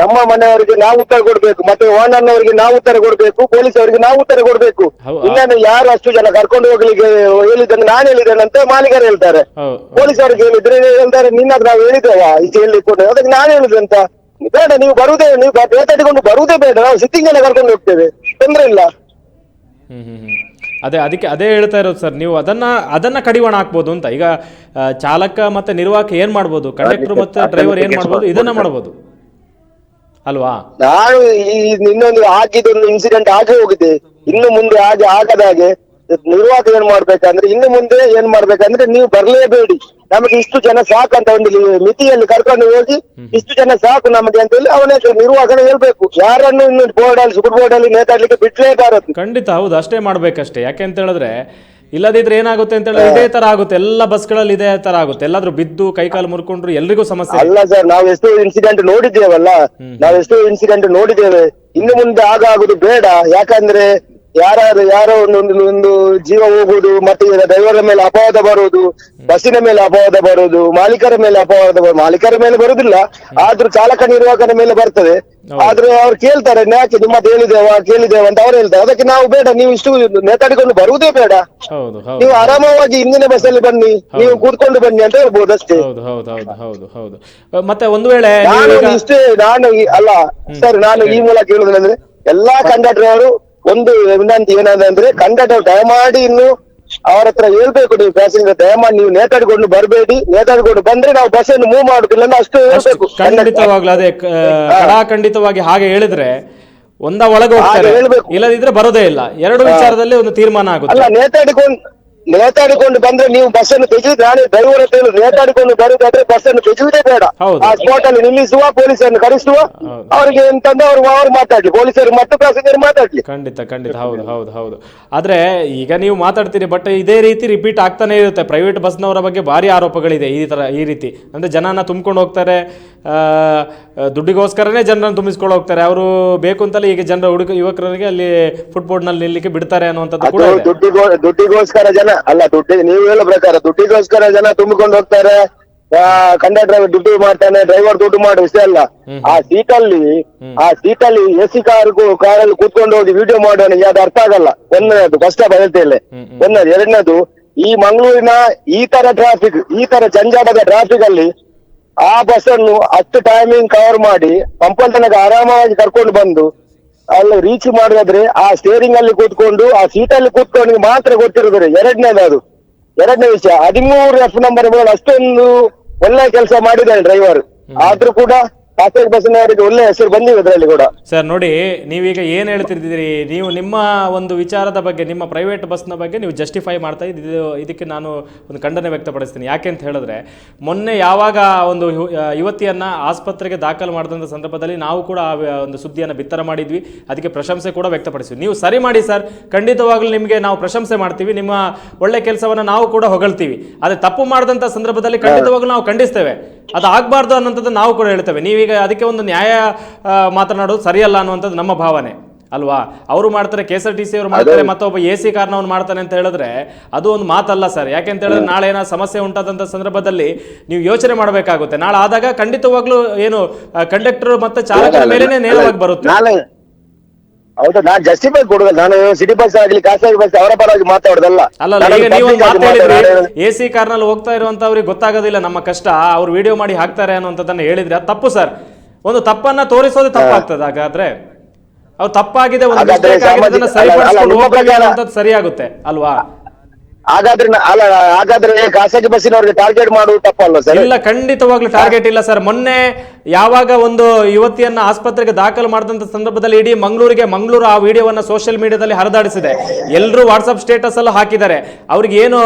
ನಮ್ಮ ಮನೆಯವರಿಗೆ ನಾವು ಉತ್ತರ ಕೊಡ್ಬೇಕು ಮತ್ತೆ ಓನರ್ನವರಿಗೆ ನಾವು ಉತ್ತರ ಕೊಡ್ಬೇಕು ಪೊಲೀಸ್ ಅವರಿಗೆ ನಾವು ಉತ್ತರ ಕೊಡ್ಬೇಕು. ಇಲ್ಲಾಂದ್ರೆ ಇನ್ನೇನು ಯಾರು ಅಷ್ಟು ಜನ ಕರ್ಕೊಂಡು ಹೋಗ್ಲಿಕ್ಕೆ ಹೇಳಿದ್ದನ್ನು ನಾನು ಅಂತ ಮಾಲೀಕರು ಹೇಳ್ತಾರೆ. ಪೊಲೀಸ್ ಅವರಿಗೆ ಹೇಳಿದ್ರೆ ಹೇಳ್ತಾರೆ ನಿನ್ನ ನಾವು ಹೇಳಿದ್ದೇವ ಈಚೆ ಹೇಳಿಕೊಂಡು ಅದಕ್ಕೆ ನಾನು ಹೇಳಿದ್ರಂತ ಬೇಡ ನೀವು ಬರುವುದೇ ನೀವು ಬೇತಾಡಿಕೊಂಡು ಬರುವುದೇ ಬೇಡ ನಾವು ಸಿಟ್ಟಿಂಗ್ ಎಲ್ಲ ಕರ್ಕೊಂಡು ಹೋಗ್ತೇವೆ. ತೊಂದ್ರೆ ಇಲ್ಲ. ಅದೇ ಅದಕ್ಕೆ ಅದೇ ಹೇಳ್ತಾ ಇರೋದು ಸರ್ ನೀವು ಅದನ್ನ ಅದನ್ನ ಕಡಿವಾಣ ಹಾಕ್ಬೋದು ಅಂತ. ಈಗ ಚಾಲಕ ಮತ್ತೆ ನಿರ್ವಾಹಕ ಏನ್ ಮಾಡ್ಬೋದು? ಕಂಡಕ್ಟರ್ ಮತ್ತೆ ಡ್ರೈವರ್ ಏನ್ ಮಾಡ್ಬೋದು? ಇದನ್ನ ಮಾಡ್ಬೋದು. ಅಲ್ವಾ? ನಾನು ಈ ಇನ್ನೊಂದು ಆಗಿದ್ದೊಂದು ಇನ್ಸಿಡೆಂಟ್ ಆಗಿ ಹೋಗಿದೆ. ಇನ್ನು ಮುಂದೆ ಹಾಗೆ ಆಗದ ಹಾಗೆ ನಿರ್ವಾಹಕ ಏನ್ ಮಾಡ್ಬೇಕಂದ್ರೆ ಇನ್ನು ಮುಂದೆ ಏನ್ ಮಾಡ್ಬೇಕಂದ್ರೆ ನೀವು ಬರ್ಲೇಬೇಡಿ. ನಮಗೆ ಇಷ್ಟು ಜನ ಸಾಕು ಅಂತ ಒಂದು ಮಿತಿಯಲ್ಲಿ ಕರ್ಕೊಂಡು ಹೋಗಿ ಇಷ್ಟು ಜನ ಸಾಕು ನಮಗೆ ಅಂತ ಹೇಳಿ ಅವನೇ ನಿರ್ವಹಣೆ ಹೇಳ್ಬೇಕು. ಯಾರನ್ನು ಇನ್ನು ಬೋರ್ಡ್ ಅಲ್ಲಿ ಸುಪರ್ ಬೋರ್ಡ್ ಅಲ್ಲಿ ನೇತಾಡ್ಲಿಕ್ಕೆ ಬಿಡ್ಲೇಬಾರದು ಖಂಡಿತ ಹೌದು ಅಷ್ಟೇ ಮಾಡ್ಬೇಕಷ್ಟೇ. ಯಾಕೆ ಅಂತ ಹೇಳಿದ್ರೆ ಇಲ್ಲದಿದ್ರೆ ಏನಾಗುತ್ತೆ ಅಂತ ಹೇಳಿದ್ರೆ ಇದೇ ತರ ಆಗುತ್ತೆ. ಎಲ್ಲ ಬಸ್ಗಳಲ್ಲಿ ಇದೇ ತರ ಆಗುತ್ತೆ. ಎಲ್ಲಾದ್ರೂ ಬಿದ್ದು ಕೈಕಾಲು ಮುರ್ಕೊಂಡ್ರು ಎಲ್ರಿಗೂ ಸಮಸ್ಯೆ. ಅಲ್ಲ ಸರ್ ನಾವು ಎಷ್ಟೋ ಇನ್ಸಿಡೆಂಟ್ ನೋಡಿದ್ದೇವಲ್ಲ. ನಾವು ಎಷ್ಟೋ ಇನ್ಸಿಡೆಂಟ್ ನೋಡಿದ್ದೇವೆ. ಇನ್ನು ಮುಂದೆ ಆಗ ಆಗುದು ಬೇಡ. ಯಾಕಂದ್ರೆ ಯಾರು ಯಾರೋ ಒಂದು ಒಂದು- ಜೀವ ಹೋಗುವುದು ಮತ್ತೆ ಡ್ರೈವರ್ ಮೇಲೆ ಅಪವಾದ ಬರುವುದು ಬಸ್ಸಿನ ಮೇಲೆ ಅಪವಾದ ಬರುವುದು ಮಾಲೀಕರ ಮೇಲೆ ಅಪವಾದ ಮಾಲೀಕರ ಮೇಲೆ ಬರುದಿಲ್ಲ ಆದ್ರೂ ಚಾಲಕ ನಿರ್ವಾಹಕನ ಮೇಲೆ ಬರ್ತದೆ. ಆದ್ರೆ ಅವ್ರು ಕೇಳ್ತಾರೆ ಯಾಕೆ ನಿಮ್ಮ ಹೇಳಿದೇವ ಕೇಳಿದೇವ ಅಂತ ಅವ್ರು ಹೇಳ್ತಾರೆ. ಅದಕ್ಕೆ ನಾವು ಬೇಡ ನೀವು ಇಷ್ಟು ನೇತಾಡಿಕೊಂಡು ಬರುವುದೇ ಬೇಡ. ನೀವು ಆರಾಮವಾಗಿ ಹಿಂದಿನ ಬಸ್ಸಲ್ಲಿ ಬನ್ನಿ ನೀವು ಕೂತ್ಕೊಂಡು ಬನ್ನಿ ಅಂತ ಹೇಳ್ಬೋದು ಅಷ್ಟೇ. ಮತ್ತೆ ಒಂದು ವೇಳೆ ನಾನು ಇಷ್ಟೇ ನಾನು ಅಲ್ಲ ಸರ್ ನಾನು ಈ ಮೂಲಕ ಹೇಳುದ್ರೆ ಎಲ್ಲಾ ಕಂಡಕ್ಟರ್ ಅವರು ಒಂದು ವಿನಂತಿ ಏನಂದ್ರೆ ಕಂಡಕ್ಟರ್ ದಯಮಾಡಿ ಇನ್ನು ಅವ್ರ ಹತ್ರ ಹೇಳ್ಬೇಕು ನೀವು ಪ್ಯಾಸೆಂಜರ್ ದಯಮಾಡಿ ನೀವು ನೇತಾಡಿಕೊಂಡು ಬರಬೇಡಿ. ನೇತಾಡಿಕೊಂಡು ಬಂದ್ರೆ ನಾವು ಬಸ್ ಅನ್ನು ಮೂವ್ ಮಾಡುದಿಲ್ಲ ಅಂದ್ರೆ ಅಷ್ಟು ಹೇಳ್ಬೇಕು. ಖಂಡಿತವಾಗ್ಲೂ ಅದೇ ಖಂಡಿತವಾಗಿ ಹಾಗೆ ಹೇಳಿದ್ರೆ ಒಂದ ಒಳಗೆ ಹೋಗ್ತಾರೆ. ಹೇಳ್ಬೇಕು. ಇಲ್ಲದಿದ್ರೆ ಬರೋದೇ ಇಲ್ಲ. ಎರಡು ವಿಚಾರದಲ್ಲಿ ಒಂದು ತೀರ್ಮಾನ ಅಲ್ಲ ಆಗುತ್ತೆ ನೇತಾಡಿಕೊಂಡು ನೇತಾಡಿಕೊಂಡು ಬಂದ್ರೆ ನೀವು ಬಸ್ ಅನ್ನು ತೆಗೆಯುದು ನಾನೇ ಡ್ರೈವರ್ ಅಂತ ಹೇಳಿ ನೇತಾಡಿಕೊಂಡು ಬರುದಾದ್ರೆ ಬಸ್ ಅನ್ನು ತೆಗೆಯುವುದೇ ಬೇಡ. ಆ ಸ್ಪಾಟ್ ಅಲ್ಲಿ ನಿಲ್ಲಿಸುವ ಪೊಲೀಸರನ್ನು ಕರೆಸುವ ಅವ್ರಿಗೆ ಎಂತಂದ್ರೆ ಅವರು ಅವರು ಮಾತಾಡ್ಲಿ ಪೊಲೀಸರು ಮತ್ತು ಪ್ಯಾಸೆಂಜರ್ ಮಾತಾಡ್ಲಿ. ಖಂಡಿತ ಖಂಡಿತ. ಹೌದು ಹೌದು ಹೌದು. ಆದ್ರೆ ಈಗ ನೀವು ಮಾತಾಡ್ತೀರಿ ಬಟ್ ಇದೇ ರೀತಿ ರಿಪೀಟ್ ಆಗ್ತಾನೆ ಇರುತ್ತೆ. ಪ್ರೈವೇಟ್ ಬಸ್ನವರ ಬಗ್ಗೆ ಭಾರಿ ಆರೋಪಗಳಿದೆ ಈ ತರ ಈ ರೀತಿ. ಅಂದ್ರೆ ಜನನ ತುಂಬಿಕೊಂಡು ಹೋಗ್ತಾರೆ ಆ, ದುಡ್ಡಿಗೋಸ್ಕರನೇ ಜನರನ್ನು ತುಂಬಿಸ್ಕೊಂಡು ಹೋಗ್ತಾರೆ. ಅವರು ಬೇಕು ಅಂತಲೇ ಈಗ ಜನರ ಹುಡುಗ ಯುವಕರಿಗೆ ಅಲ್ಲಿ ಫುಟ್ಬೋರ್ಡ್ನಲ್ಲಿ ನಿಲ್ಲಿಕ್ಕೆ ಬಿಡ್ತಾರೆ ಅನ್ನುವಂಥದ್ದು ಕೂಡ ದುಡ್ಡಿಗೋಸ್ಕರ ಜನ ಅಲ್ಲ ದುಡ್ಡಿ ನೀವು ಹೇಳೋ ಪ್ರಕಾರ ದುಡ್ಡಿಗೋಸ್ಕರ ಜನ ತುಂಬಿಕೊಂಡು ಹೋಗ್ತಾರೆ. ಕಂಡಕ್ಟರ್ ದುಡ್ಡು ಮಾಡ್ತಾನೆ ಡ್ರೈವರ್ ದುಡ್ಡು ಮಾಡೋ ವಿಷಯ ಅಲ್ಲ. ಆ ಸೀಟಲ್ಲಿ ಆ ಸೀಟಲ್ಲಿ ಎ ಸಿ ಕಾರ್ ಕಾರಲ್ಲಿ ಕೂತ್ಕೊಂಡು ಹೋಗಿ ವಿಡಿಯೋ ಮಾಡೋಣ ಅದು ಅರ್ಥ ಆಗಲ್ಲ. ಒಂದನೇದು ಕಷ್ಟ ಬಯಲ್ತೇಲೆ ಒಂದನೇದು ಎರಡನೇದು ಈ ಮಂಗಳೂರಿನ ಈ ತರ ಟ್ರಾಫಿಕ್ ಈ ತರ ಜಂಜಾಟದ ಟ್ರಾಫಿಕ್ ಅಲ್ಲಿ ಆ ಬಸ್ ಅನ್ನು ಅಷ್ಟು ಟೈಮಿಂಗ್ ಕವರ್ ಮಾಡಿ ಪಂಪಲ್ ತನಕ ಆರಾಮಾಗಿ ಕರ್ಕೊಂಡು ಬಂದು ಅಲ್ಲಿ ರೀಚ್ ಮಾಡೋದಾದ್ರೆ ಆ ಸ್ಟೇರಿಂಗ್ ಅಲ್ಲಿ ಕೂತ್ಕೊಂಡು ಆ ಸೀಟ್ ಅಲ್ಲಿ ಕೂತ್ಕೊಂಡು ಮಾತ್ರ ಗೊತ್ತಿರೋದ್ರೆ ಎರಡನೇದು ಅದು. ಎರಡನೇ ವಿಷಯ. ಹದಿಮೂರು ಎಫ್ ನಂಬರ್ ಅಷ್ಟೊಂದು ಒಳ್ಳೆ ಕೆಲಸ ಮಾಡಿದ್ದಾರೆ ಡ್ರೈವರ್ ಆದ್ರೂ ಕೂಡ ಖಾಸಗಿ ಒಳ್ಳೆ ಹೆಸರು ಅದರಲ್ಲಿ ಕೂಡ. ಸರ್, ನೋಡಿ, ನೀವೀಗ ಏನು ಹೇಳ್ತಿದ್ದೀರಿ? ನೀವು ನಿಮ್ಮ ಒಂದು ವಿಚಾರದ ಬಗ್ಗೆ, ನಿಮ್ಮ ಪ್ರೈವೇಟ್ ಬಸ್ನ ಬಗ್ಗೆ ನೀವು ಜಸ್ಟಿಫೈ ಮಾಡ್ತಾ ಇದ್ದು ಇದಕ್ಕೆ ನಾನು ಒಂದು ಖಂಡನೆ ವ್ಯಕ್ತಪಡಿಸ್ತೀನಿ. ಯಾಕೆ ಅಂತ ಹೇಳಿದ್ರೆ, ಮೊನ್ನೆ ಯಾವಾಗ ಒಂದು ಯುವತಿಯನ್ನ ಆಸ್ಪತ್ರೆಗೆ ದಾಖಲು ಮಾಡಿದಂಥ ಸಂದರ್ಭದಲ್ಲಿ ನಾವು ಕೂಡ ಆ, ಒಂದು ಸುದ್ದಿಯನ್ನು ಬಿತ್ತರ ಮಾಡಿದ್ವಿ. ಅದಕ್ಕೆ ಪ್ರಶಂಸೆ ಕೂಡ ವ್ಯಕ್ತಪಡಿಸಿದ್ವಿ ನೀವು ಸರಿ ಮಾಡಿ ಸರ್. ಖಂಡಿತವಾಗ್ಲೂ ನಿಮಗೆ ನಾವು ಪ್ರಶಂಸೆ ಮಾಡ್ತೀವಿ. ನಿಮ್ಮ ಒಳ್ಳೆ ಕೆಲಸವನ್ನು ನಾವು ಕೂಡ ಹೊಗಳ್ತೀವಿ. ಆದರೆ ತಪ್ಪು ಮಾಡಿದಂಥ ಸಂದರ್ಭದಲ್ಲಿ ಖಂಡಿತವಾಗ್ಲೂ ನಾವು ಖಂಡಿಸ್ತೇವೆ. ಅದು ಆಗ್ಬಾರ್ದು ಅನ್ನೋಂಥದ್ದು ನಾವು ಕೂಡ ಹೇಳ್ತೇವೆ. ನೀವೀಗ ಅದಕ್ಕೆ ಒಂದು ನ್ಯಾಯ ಮಾತನಾಡೋದು ಸರಿಯಲ್ಲ ಅನ್ನುವಂಥದ್ದು ನಮ್ಮ ಭಾವನೆ ಅಲ್ವಾ? ಅವರು ಮಾಡ್ತಾರೆ K S R T C ಅವರು ಮಾಡ್ತಾರೆ ಮತ್ತೊಬ್ಬ ಎ ಸಿ ಕಾರ್ನವ್ನು ಮಾಡ್ತಾನೆ ಅಂತ ಹೇಳಿದ್ರೆ ಅದು ಒಂದು ಮಾತಲ್ಲ ಸರ್. ಯಾಕೆ ಅಂತ ಹೇಳಿದ್ರೆ ನಾಳೆ ಏನೋ ಸಮಸ್ಯೆ ಉಂಟಾದಂಥ ಸಂದರ್ಭದಲ್ಲಿ ನೀವು ಯೋಚನೆ ಮಾಡಬೇಕಾಗುತ್ತೆ. ನಾಳೆ ಆದಾಗ ಖಂಡಿತವಾಗ್ಲೂ ಏನು ಕಂಡಕ್ಟರ್ ಮತ್ತೆ ಚಾಲಕರ ಮೇಲೆ ನೇರವಾಗಿ ಬರುತ್ತೆ. ಹೌದಾ ನಾನು ಜಸ್ಟಿಫೈ ಕೊಡುದಲ್ಲ ನಾನು ಸಿಟಿ ಬಸ್ ಆಗ್ಲಿ ಖಾಸಗಿ ಬಸ್ ಅವರ ಪರವಾಗಿ ಮಾತಾಡೋದಲ್ಲ. ಅಲ್ಲ ಈಗ ನೀವು ಒಂದು ಮಾತು ಹೇಳಿದ್ರಿ. ಎ ಸಿ ಕಾರ್ನಲ್ಲಿ ಹೋಗ್ತಾ ಇರುವಂತವ್ರಿಗೆ ಗೊತ್ತಾಗೋದಿಲ್ಲ ನಮ್ಮ ಕಷ್ಟ. ಅವ್ರು ವಿಡಿಯೋ ಮಾಡಿ ಹಾಕ್ತಾರೆ ಅನ್ನುವಂಥದ್ದನ್ನ ಹೇಳಿದ್ರೆ ಅದು ತಪ್ಪು ಸರ್. ಒಂದು ತಪ್ಪನ್ನ ತೋರಿಸೋದು ತಪ್ಪಾಗ್ತದೆ ಹಾಗಾದ್ರೆ ಅವ್ರು ತಪ್ಪಾಗಿದೆ ಒಂದು ಸರಿಯಾಗುತ್ತೆ ಅಲ್ವಾ? ಹಾಗಾದ್ರೆ ಅಲ್ಲ, ಹಾಗಾದ್ರೆ ಖಾಸಗಿ ಟಾರ್ಗೆಟ್ ಮಾಡುವುದು ತಪ್ಪಲ್ಲ ಸರ್? ಇಲ್ಲ, ಖಂಡಿತವಾಗ್ಲೂ ಟಾರ್ಗೆಟ್ ಇಲ್ಲ ಸರ್. ಮೊನ್ನೆ ಯಾವಾಗ ಒಂದು ಯುವತಿಯನ್ನ ಆಸ್ಪತ್ರೆಗೆ ದಾಖಲು ಮಾಡಿದಂತ ಸಂದರ್ಭದಲ್ಲಿ ಇಡೀ ಮಂಗಳೂರಿಗೆ ಮಂಗಳೂರು ಆ ವಿಡಿಯೋವನ್ನ ಸೋಷಿಯಲ್ ಮೀಡಿಯಾದಲ್ಲಿ ಹರಿದಾಡಿಸಿದೆ. ಎಲ್ಲರೂ ವಾಟ್ಸ್ಆಪ್ ಸ್ಟೇಟಸ್ ಅಲ್ಲೂ ಹಾಕಿದ್ದಾರೆ. ಅವ್ರಿಗೆ ಏನು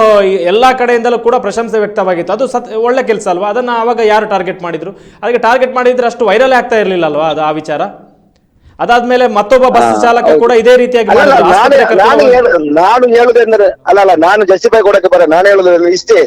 ಎಲ್ಲಾ ಕಡೆಯಿಂದಲೂ ಕೂಡ ಪ್ರಶಂಸೆ ವ್ಯಕ್ತವಾಗಿತ್ತು. ಅದು ಸತ್, ಒಳ್ಳೆ ಕೆಲಸ ಅಲ್ವಾ? ಅದನ್ನ ಆವಾಗ ಯಾರು ಟಾರ್ಗೆಟ್ ಮಾಡಿದ್ರು? ಅದಕ್ಕೆ ಟಾರ್ಗೆಟ್ ಮಾಡಿದ್ರೆ ಅಷ್ಟು ವೈರಲ್ ಆಗ್ತಾ ಇರಲಿಲ್ಲ ಅಲ್ವಾ ಅದು ಆ ವಿಚಾರ? ಅದಾದ್ಮೇಲೆ ಮತ್ತೊಬ್ಬ ಬಸ್ ಚಾಲಕ ಕೂಡ ಇದೇ ರೀತಿಯಾಗಿ ನಾನು ಹೇಳುದಂದ್ರೆ ಅಲ್ಲ ಅಲ್ಲ ನಾನು ಜಸ್ಟಿಫೈ ಕೊಡಕ್ಕೆ ಬರ ನಾನು ಹೇಳುದು ಇಷ್ಟೇ.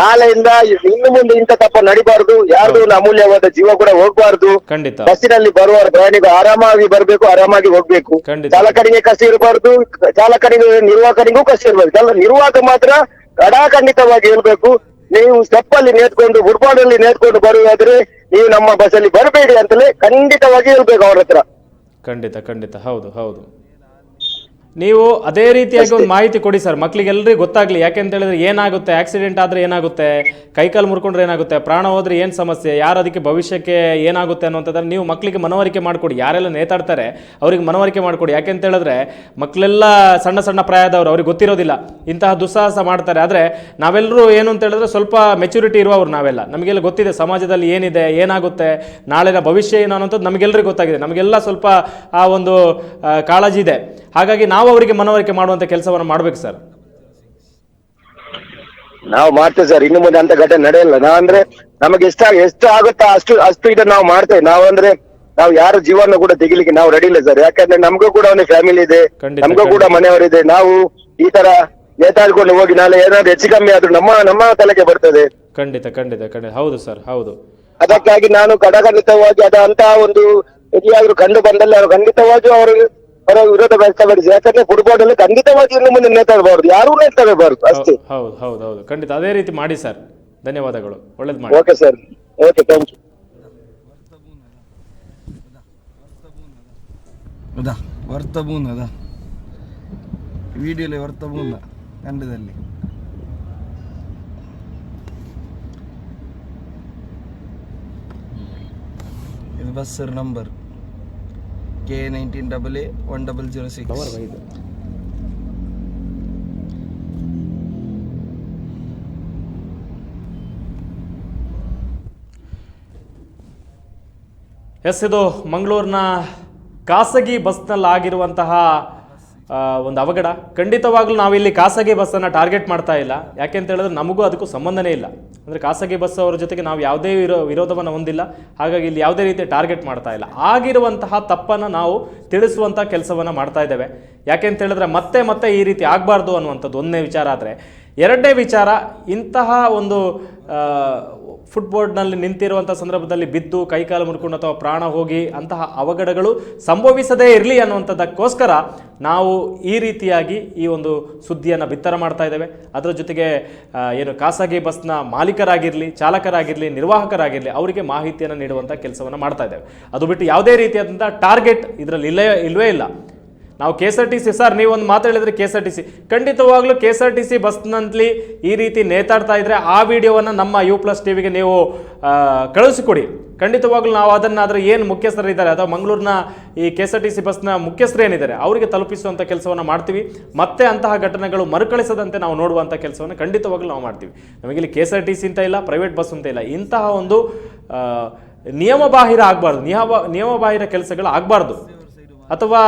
ನಾಳೆಯಿಂದ ಇನ್ನು ಮುಂದೆ ಇಂಥ ತಪ್ಪ ನಡಿಬಾರ್ದು. ಯಾರು ಅಮೂಲ್ಯವಾದ ಜೀವ ಕೂಡ ಹೋಗ್ಬಾರ್ದು. ಖಂಡಿತ. ಬಸ್ಸಿನಲ್ಲಿ ಬರುವ ಪ್ರಯಾಣಿಕರು ಆರಾಮಾಗಿ ಬರ್ಬೇಕು ಆರಾಮಾಗಿ ಹೋಗ್ಬೇಕು. ಚಾಲಕರಿಗೆ ಚಾಲಕನಿಗೆ ಕಷ್ಟ ಇರಬಾರ್ದು ಚಾಲಕನಿಗೆ ನಿರ್ವಾಹಕರಿಗೂ ಕಷ್ಟ ಇರಬಾರ್ದು. ಅಲ್ಲ ನಿರ್ವಾಹಕ ಮಾತ್ರ ಕಡಾಖಂಡಿತವಾಗಿ ಹೇಳ್ಬೇಕು. ನೀವು ಸ್ಟೆಪ್ ಅಲ್ಲಿ ನೇತ್ಕೊಂಡು ಫುಟ್ಬಾಲ್ ಅಲ್ಲಿ ನೇತ್ಕೊಂಡು ಬರುವುದಾದ್ರೆ ನೀವು ನಮ್ಮ ಬಸ್ಸಲ್ಲಿ ಬರಬೇಡಿ ಅಂತಲೇ ಖಂಡಿತವಾಗಿ ಹೇಳ್ಬೇಕು ಅವ್ರ ಹತ್ರ. ಖಂಡಿತ ಖಂಡಿತ. ಹೌದು ಹೌದು. ನೀವು ಅದೇ ರೀತಿಯಾಗಿ ಒಂದು ಮಾಹಿತಿ ಕೊಡಿ ಸರ್. ಮಕ್ಳಿಗೆಲ್ಲರಿಗೂ ಗೊತ್ತಾಗ್ಲಿ. ಯಾಕೆಂತ ಹೇಳಿದ್ರೆ ಏನಾಗುತ್ತೆ? ಆಕ್ಸಿಡೆಂಟ್ ಆದ್ರೆ ಏನಾಗುತ್ತೆ? ಕೈಕಾಲು ಮುರ್ಕೊಂಡ್ರೆ ಏನಾಗುತ್ತೆ? ಪ್ರಾಣ ಹೋದ್ರೆ ಏನು ಸಮಸ್ಯೆ? ಯಾರು ಅದಕ್ಕೆ ಭವಿಷ್ಯಕ್ಕೆ ಏನಾಗುತ್ತೆ ಅನ್ನೋಂಥದ್ದನ್ನ ನೀವು ಮಕ್ಕಳಿಗೆ ಮನವರಿಕೆ ಮಾಡಿಕೊಡಿ. ಯಾರೆಲ್ಲ ನೇತಾಡ್ತಾರೆ ಅವ್ರಿಗೆ ಮನವರಿಕೆ ಮಾಡಿಕೊಡಿ. ಯಾಕೆಂತ ಹೇಳಿದ್ರೆ ಮಕ್ಕಳೆಲ್ಲ ಸಣ್ಣ ಸಣ್ಣ ಪ್ರಾಯದವರು ಅವ್ರಿಗೆ ಗೊತ್ತಿರೋದಿಲ್ಲ. ಇಂತಹ ದುಸ್ಸಾಹಸ ಮಾಡ್ತಾರೆ. ಆದರೆ ನಾವೆಲ್ಲರೂ ಏನು ಅಂತ ಹೇಳಿದ್ರೆ ಸ್ವಲ್ಪ ಮೆಚುರಿಟಿ ಇರುವವರು ನಾವೆಲ್ಲ. ನಮಗೆಲ್ಲ ಗೊತ್ತಿದೆ ಸಮಾಜದಲ್ಲಿ ಏನಿದೆ ಏನಾಗುತ್ತೆ ನಾಳೆನ ಭವಿಷ್ಯ ಏನು ಅನ್ನೋಂಥದ್ದು ನಮಗೆಲ್ಲರಿಗೂ ಗೊತ್ತಾಗಿದೆ. ನಮಗೆಲ್ಲ ಸ್ವಲ್ಪ ಆ ಒಂದು ಕಾಳಜಿ ಇದೆ. ಹಾಗಾಗಿ ನಾವು ಅವರಿಗೆ ಮನವರಿಕೆ ಮಾಡುವಂತ ಕೆಲಸವನ್ನು ಮಾಡ್ಬೇಕು ಸರ್. ನಾವು ಮಾಡ್ತೇವೆ ಸರ್. ಇನ್ನು ಮುಂದೆ ಅಂತ ಘಟನೆ ನಡೆಯಲ್ಲ. ನಾವಂದ್ರೆ ನಮಗೆ ಎಷ್ಟ ಎಷ್ಟು ಆಗುತ್ತಾ ಅಷ್ಟು ಅಷ್ಟು ಇದನ್ನ ನಾವು ಮಾಡ್ತೇವೆ. ನಾವು ಅಂದ್ರೆ ನಾವು ಯಾರ ಜೀವನ ಕೂಡ ತೆಗಿಲಿಕ್ಕೆ ನಾವು ರೆಡಿ ಇಲ್ಲ ಸರ್. ಯಾಕಂದ್ರೆ ನಮಗೂ ಕೂಡ ಒಂದು ಫ್ಯಾಮಿಲಿ ಇದೆ. ಖಂಡಿತ, ನಮಗೂ ಕೂಡ ಮನೆಯವರಿದೆ. ನಾವು ಈ ತರ ನೇತಾಡ್ಕೊಂಡು ಹೋಗಿ ನಾಳೆ ಏನಾದ್ರು ಹೆಚ್ಚು ಕಮ್ಮಿ ಆದ್ರೂ ನಮ್ಮ ನಮ್ಮ ತಲೆಗೆ ಬರ್ತದೆ. ಖಂಡಿತ ಖಂಡಿತ ಖಂಡಿತ. ಹೌದು ಸರ್ ಹೌದು. ಅದಕ್ಕಾಗಿ ನಾನು ಕಡಖಂಡಿತವಾಗಿ ಅದ ಅಂತ ಒಂದು ಎಲ್ಲಿಯಾದ್ರೂ ಕಂಡು ಬಂದಲ್ಲಿ. ಅವರು ಖಂಡಿತವಾಗಿಯೂ ಅವರು ಅವರ ವಿರೋಧ ವ್ಯಕ್ತಪಡಿಸಿ ಯಾಕಂದ್ರೆ ಫುಟ್ಬಾಲ್ ಅಲ್ಲಿ ಖಂಡಿತವಾಗಿ ಇನ್ನು ಮುಂದೆ ನೇತಾಡಬಾರ್ದು ಯಾರು ನೇತಾಡಬಾರ್ದು ಅಷ್ಟೇ. ಹೌದು ಹೌದು ಹೌದು. ಖಂಡಿತ. ಅದೇ ರೀತಿ ಮಾಡಿ ಸರ್. ಧನ್ಯವಾದಗಳು. ಒಳ್ಳೇದು ಮಾಡಿ. Okay sir. Okay thank you. ಅದಾ ವರ್ತಬೂನ್ ಅದ ವಿಡಿಯೋಲಿ ವರ್ತಬೂನ್ ಖಂಡದಲ್ಲಿ ಇದು bus number. K nineteen double A one double zero six S ಇದು ಮಂಗಳೂರಿನ ಖಾಸಗಿ ಬಸ್ನಲ್ಲಿ ಆಗಿರುವಂತಹ ಒಂದು ಅವಘಡ. ಖಂಡಿತವಾಗ್ಲೂ ನಾವಿಲ್ಲಿ ಖಾಸಗಿ ಬಸ್ಸನ್ನು ಟಾರ್ಗೆಟ್ ಮಾಡ್ತಾ ಇಲ್ಲ. ಯಾಕೆಂತ ಹೇಳಿದ್ರೆ ನಮಗೂ ಅದಕ್ಕೂ ಸಂಬಂಧನೇ ಇಲ್ಲ. ಅಂದರೆ ಖಾಸಗಿ ಬಸ್ ಅವರ ಜೊತೆಗೆ ನಾವು ಯಾವುದೇ ವಿರೋ, ವಿರೋಧವನ್ನು ಹೊಂದಿಲ್ಲ. ಹಾಗಾಗಿ ಇಲ್ಲಿ ಯಾವುದೇ ರೀತಿ ಟಾರ್ಗೆಟ್ ಮಾಡ್ತಾ ಇಲ್ಲ. ಆಗಿರುವಂತಹ ತಪ್ಪನ್ನು ನಾವು ತಿಳಿಸುವಂಥ ಕೆಲಸವನ್ನು ಮಾಡ್ತಾ ಇದ್ದೇವೆ. ಯಾಕೆಂತ ಹೇಳಿದ್ರೆ ಮತ್ತೆ ಮತ್ತೆ ಈ ರೀತಿ ಆಗಬಾರ್ದು ಅನ್ನುವಂಥದ್ದು ಒಂದನೇ ವಿಚಾರ ಆದರೆ ಎರಡನೇ ವಿಚಾರ, ಇಂತಹ ಒಂದು ಫುಟ್ಬೋರ್ಡ್ನಲ್ಲಿ ನಿಂತಿರುವಂಥ ಸಂದರ್ಭದಲ್ಲಿ ಬಿದ್ದು ಕೈಕಾಲು ಮುರ್ಕೊಂಡು ಅಥವಾ ಪ್ರಾಣ ಹೋಗಿ ಅಂತಹ ಅವಘಡಗಳು ಸಂಭವಿಸದೇ ಇರಲಿ ಅನ್ನುವಂಥದ್ದಕ್ಕೋಸ್ಕರ ನಾವು ಈ ರೀತಿಯಾಗಿ ಈ ಒಂದು ಸುದ್ದಿಯನ್ನು ಬಿತ್ತರ ಮಾಡ್ತಾ ಇದ್ದೇವೆ. ಅದರ ಜೊತೆಗೆ ಏನು ಖಾಸಗಿ ಬಸ್ನ ಮಾಲೀಕರಾಗಿರಲಿ, ಚಾಲಕರಾಗಿರಲಿ, ನಿರ್ವಾಹಕರಾಗಿರಲಿ ಅವರಿಗೆ ಮಾಹಿತಿಯನ್ನು ನೀಡುವಂಥ ಕೆಲಸವನ್ನು ಮಾಡ್ತಾ ಇದ್ದೇವೆ. ಅದು ಬಿಟ್ಟು ಯಾವುದೇ ರೀತಿಯಾದಂಥ ಟಾರ್ಗೆಟ್ ಇದರಲ್ಲಿ ಇಲ್ಲೇ ಇಲ್ಲವೇ ಇಲ್ಲ. ನಾವು K S R T C sir ನೀವು ಒಂದು ಮಾತಾಡಿದ್ರೆ K S R T C ಖಂಡಿತವಾಗ್ಲೂ K S R T C ಬಸ್ನಲ್ಲಿ ಈ ರೀತಿ ನೇತಾಡ್ತಾ ಇದ್ರೆ ಆ ವಿಡಿಯೋವನ್ನು ನಮ್ಮ ಯು ಪ್ಲಸ್ ಟಿವಿಗೆ ನೀವು ಆ, ಕಳಿಸಿಕೊಡಿ. ಖಂಡಿತವಾಗ್ಲೂ ನಾವು ಅದನ್ನು ಅದರ ಏನು ಮುಖ್ಯಸ್ಥರಿದ್ದಾರೆ? ಅಥವಾ ಮಂಗಳೂರಿನ ಈ K S R T C ಬಸ್ನ ಮುಖ್ಯಸ್ಥರು ಏನಿದ್ದಾರೆ? ಅವರಿಗೆ ತಲುಪಿಸುವಂಥ ಕೆಲಸವನ್ನು ಮಾಡ್ತೀವಿ. ಮತ್ತೆ ಅಂತಹ ಘಟನೆಗಳು ಮರುಕಳಿಸದಂತೆ ನಾವು ನೋಡುವಂಥ ಕೆಲಸವನ್ನು ಖಂಡಿತವಾಗ್ಲೂ ನಾವು ಮಾಡ್ತೀವಿ. ನಮಗಿಲ್ಲಿ K S R T C ಅಂತ ಇಲ್ಲ ಪ್ರೈವೇಟ್ ಬಸ್ ಅಂತ ಇಲ್ಲ. ಇಂತಹ ಒಂದು ನಿಯಮ ನಿಯಮಬಾಹಿರ ಆಗಬಾರ್ದು. ನಿಯಮ ನಿಯಮಬಾಹಿರ ಕೆಲಸಗಳು ಆಗಬಾರ್ದು. ಅಥವಾ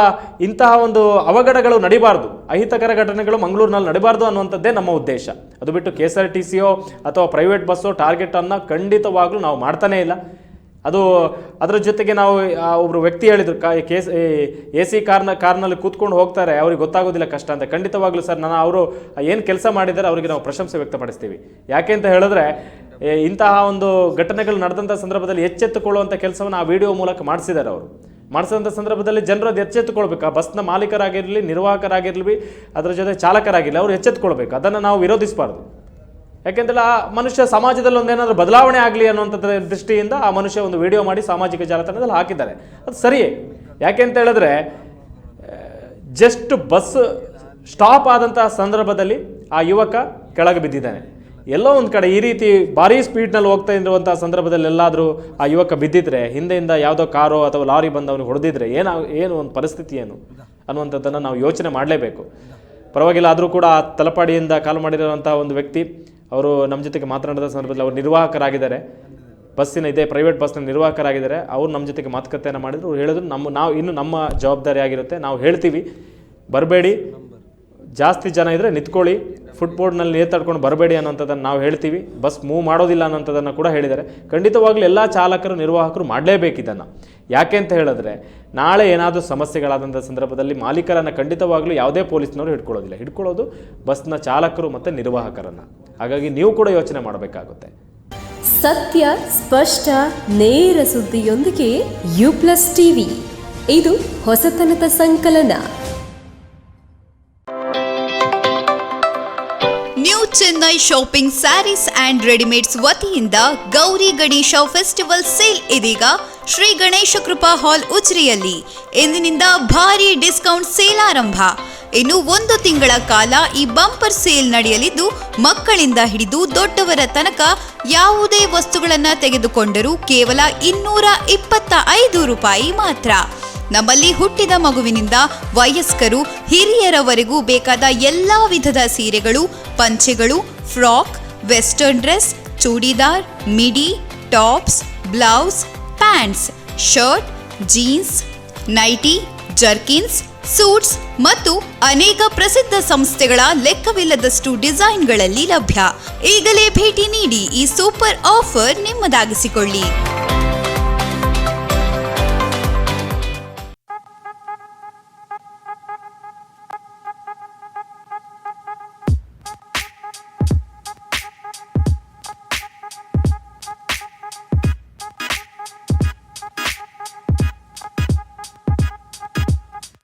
ಇಂತಹ ಒಂದು ಅವಘಡಗಳು ನಡಿಬಾರ್ದು, ಅಹಿತಕರ ಘಟನೆಗಳು ಮಂಗಳೂರಿನಲ್ಲಿ ನಡೀಬಾರ್ದು ಅನ್ನುವಂಥದ್ದೇ ನಮ್ಮ ಉದ್ದೇಶ. ಅದು ಬಿಟ್ಟು ಕೆ ಎಸ್ ಆರ್ ಟಿ ಸಿಯೋ ಅಥವಾ ಪ್ರೈವೇಟ್ ಬಸ್ಸೋ ಟಾರ್ಗೆಟನ್ನು ಖಂಡಿತವಾಗ್ಲೂ ನಾವು ಮಾಡ್ತಾನೇ ಇಲ್ಲ. ಅದು ಅದರ ಜೊತೆಗೆ ನಾವು ಒಬ್ಬರು ವ್ಯಕ್ತಿ ಹೇಳಿದ್ರು, ಕಾ ಕೇಸ್ ಎ ಸಿ ಕಾರ್ನ, ಕಾರ್ನಲ್ಲಿ ಕೂತ್ಕೊಂಡು ಹೋಗ್ತಾರೆ, ಅವ್ರಿಗೆ ಗೊತ್ತಾಗೋದಿಲ್ಲ ಕಷ್ಟ ಅಂತ. ಖಂಡಿತವಾಗ್ಲೂ ಸರ್, ನಾನು ಅವರು, ಏನು ಕೆಲಸ ಮಾಡಿದ್ದಾರೆ ಅವರಿಗೆ ನಾವು ಪ್ರಶಂಸೆ ವ್ಯಕ್ತಪಡಿಸ್ತೀವಿ. ಯಾಕೆ ಅಂತ ಹೇಳಿದ್ರೆ ಇಂತಹ ಒಂದು ಘಟನೆಗಳು ನಡೆದಂಥ ಸಂದರ್ಭದಲ್ಲಿ ಎಚ್ಚೆತ್ತುಕೊಳ್ಳುವಂಥ ಕೆಲಸವನ್ನು ಆ ವಿಡಿಯೋ ಮೂಲಕ ಮಾಡಿಸಿದ್ದಾರೆ ಅವರು. ಮಾಡಿಸಿದಂಥ ಸಂದರ್ಭದಲ್ಲಿ ಜನರು ಅದು ಎಚ್ಚೆತ್ತುಕೊಳ್ಬೇಕು. ಆ ಬಸ್ನ ಮಾಲೀಕರಾಗಿರಲಿ, ನಿರ್ವಾಹಕರಾಗಿರಲಿ, ಅದರ ಜೊತೆ ಚಾಲಕರಾಗಿರಲಿ, ಅವರು ಎಚ್ಚೆತ್ತುಕೊಳ್ಬೇಕು. ಅದನ್ನು ನಾವು ವಿರೋಧಿಸಬಾರ್ದು. ಯಾಕೆಂದರೆ ಆ ಮನುಷ್ಯ ಸಮಾಜದಲ್ಲಿ ಒಂದೇನಾದರೂ ಬದಲಾವಣೆ ಆಗಲಿ ಅನ್ನುವಂಥದ್ದು ದೃಷ್ಟಿಯಿಂದ ಆ ಮನುಷ್ಯ ಒಂದು ವಿಡಿಯೋ ಮಾಡಿ ಸಾಮಾಜಿಕ ಜಾಲತಾಣದಲ್ಲಿ ಹಾಕಿದ್ದಾರೆ. ಅದು ಸರಿಯೇ. ಯಾಕೆ ಅಂತ ಹೇಳಿದ್ರೆ, ಜಸ್ಟ್ ಬಸ್ ಸ್ಟಾಪ್ ಆದಂತಹ ಸಂದರ್ಭದಲ್ಲಿ ಆ ಯುವಕ ಕೆಳಗೆ ಬಿದ್ದಿದ್ದಾನೆ. ಎಲ್ಲೋ ಒಂದು ಕಡೆ ಈ ರೀತಿ ಭಾರೀ ಸ್ಪೀಡ್ನಲ್ಲಿ ಹೋಗ್ತಾ ಇರುವಂಥ ಸಂದರ್ಭದಲ್ಲಿ ಎಲ್ಲಾದರೂ ಆ ಯುವಕ ಬಿದ್ದಿದ್ರೆ, ಹಿಂದೆಯಿಂದ ಯಾವುದೋ ಕಾರೋ ಅಥವಾ ಲಾರಿ ಬಂದು ಅವನಿಗೆ ಹೊಡೆದಿದ್ರೆ ಏನ ಏನು ಒಂದು ಪರಿಸ್ಥಿತಿ ಏನು ಅನ್ನುವಂಥದ್ದನ್ನು ನಾವು ಯೋಚನೆ ಮಾಡಲೇಬೇಕು. ಪರವಾಗಿಲ್ಲ, ಆದರೂ ಕೂಡ ಆ ತಲಪಾಡಿಯಿಂದ ಕಾಲ್ ಮಾಡಿರುವಂಥ ಒಂದು ವ್ಯಕ್ತಿ, ಅವರು ನಮ್ಮ ಜೊತೆಗೆ ಮಾತನಾಡಿದ ಸಂದರ್ಭದಲ್ಲಿ ಅವರು ನಿರ್ವಾಹಕರಾಗಿದ್ದಾರೆ. ಬಸ್ಸಿನ ಇದೇ ಪ್ರೈವೇಟ್ ಬಸ್ನ ನಿರ್ವಾಹಕರಾಗಿದ್ದಾರೆ. ಅವರು ನಮ್ಮ ಜೊತೆಗೆ ಮಾತುಕತೆಯನ್ನು ಮಾಡಿದ್ರು. ಅವ್ರು ಹೇಳಿದ್ರು, ನಮ್ಮ, ನಾವು ಇನ್ನು ನಮ್ಮ ಜವಾಬ್ದಾರಿ ಆಗಿರುತ್ತೆ, ನಾವು ಹೇಳ್ತೀವಿ. ಬರಬೇಡಿ. ಜಾಸ್ತಿ ಜನ ಇದ್ದರೆ ನಿಂತ್ಕೊಳ್ಳಿ. ಫುಟ್ ಏತಾಡ್ಕೊಂಡು ಬರಬೇಡಿ ಅನ್ನೋಂಥದ್ದನ್ನು ನಾವು ಹೇಳ್ತೀವಿ. ಬಸ್ ಮೂವ್ ಮಾಡೋದಿಲ್ಲ ಅನ್ನೋಂಥದ್ದನ್ನು ಕೂಡ ಹೇಳಿದ್ದಾರೆ. ಖಂಡಿತವಾಗ್ಲೂ ಎಲ್ಲ ಚಾಲಕರು, ನಿರ್ವಾಹಕರು ಮಾಡಲೇಬೇಕಿದ್ದನ್ನು ಯಾಕೆ ಅಂತ ಹೇಳಿದ್ರೆ, ನಾಳೆ ಏನಾದರೂ ಸಮಸ್ಯೆಗಳಾದಂಥ ಸಂದರ್ಭದಲ್ಲಿ ಮಾಲೀಕರನ್ನು ಖಂಡಿತವಾಗ್ಲೂ ಯಾವುದೇ ಪೊಲೀಸ್ನವರು ಹಿಡ್ಕೊಳ್ಳೋದಿಲ್ಲ. ಹಿಡ್ಕೊಳ್ಳೋದು ಬಸ್ನ ಚಾಲಕರು ಮತ್ತು ನಿರ್ವಾಹಕರನ್ನು. ಹಾಗಾಗಿ ನೀವು ಕೂಡ ಯೋಚನೆ ಮಾಡಬೇಕಾಗುತ್ತೆ. ಸತ್ಯ, ಸ್ಪಷ್ಟ, ನೇರ ಸುದ್ದಿಯೊಂದಿಗೆ ಯು ಪ್ಲಸ್ ಟಿವಿ ಇದು ಹೊಸತನದ ಸಂಕಲನ. New Chennai shopping sarees and readymades ವತಿಯಿಂದ ಗೌರಿ ಗಣೇಶ ಫೆಸ್ಟಿವಲ್ ಸೇಲ್ ಇದೀಗ ಶ್ರೀ ಗಣೇಶ ಕೃಪಾ ಹಾಲ್ ಉಜ್ರಿಯಲ್ಲಿ. ಇಂದಿನಿಂದ ಭಾರಿ ಡಿಸ್ಕೌಂಟ್ ಸೇಲ್ ಆರಂಭ. ಇನ್ನು ಒಂದು ತಿಂಗಳ ಕಾಲ ಈ ಬಂಪರ್ ಸೇಲ್ ನಡೆಯಲಿದ್ದು, ಮಕ್ಕಳಿಂದ ಹಿಡಿದು ದೊಡ್ಡವರ ತನಕ ಯಾವುದೇ ವಸ್ತುಗಳನ್ನು ತೆಗೆದುಕೊಂಡರೂ ಕೇವಲ ಇನ್ನೂರ ಇಪ್ಪತ್ತ ಐದು ರೂಪಾಯಿ ಮಾತ್ರ. ನಮ್ಮಲ್ಲಿ ಹುಟ್ಟಿದ ಮಗುವಿನಿಂದ ವಯಸ್ಕರು ಹಿರಿಯರವರೆಗೂ ಬೇಕಾದ ಎಲ್ಲಾ ವಿಧದ ಸೀರೆಗಳು, ಪಂಚೆಗಳು, frock, western dress, churidar, midi, tops, blouse, pants, shirt, jeans, nightie, jerkins, suits ಮತ್ತು ಅನೇಕ ಪ್ರಸಿದ್ಧ ಸಂಸ್ಥೆಗಳ ಲೆಕ್ಕವಿಲ್ಲದಷ್ಟು ಡಿಸೈನ್ಗಳಲ್ಲಿ ಲಭ್ಯ. ಈಗಲೇ ಭೇಟಿ ನೀಡಿ ಈ ಸೂಪರ್ ಆಫರ್ ನಿಮ್ಮದಾಗಿಸಿಕೊಳ್ಳಿ.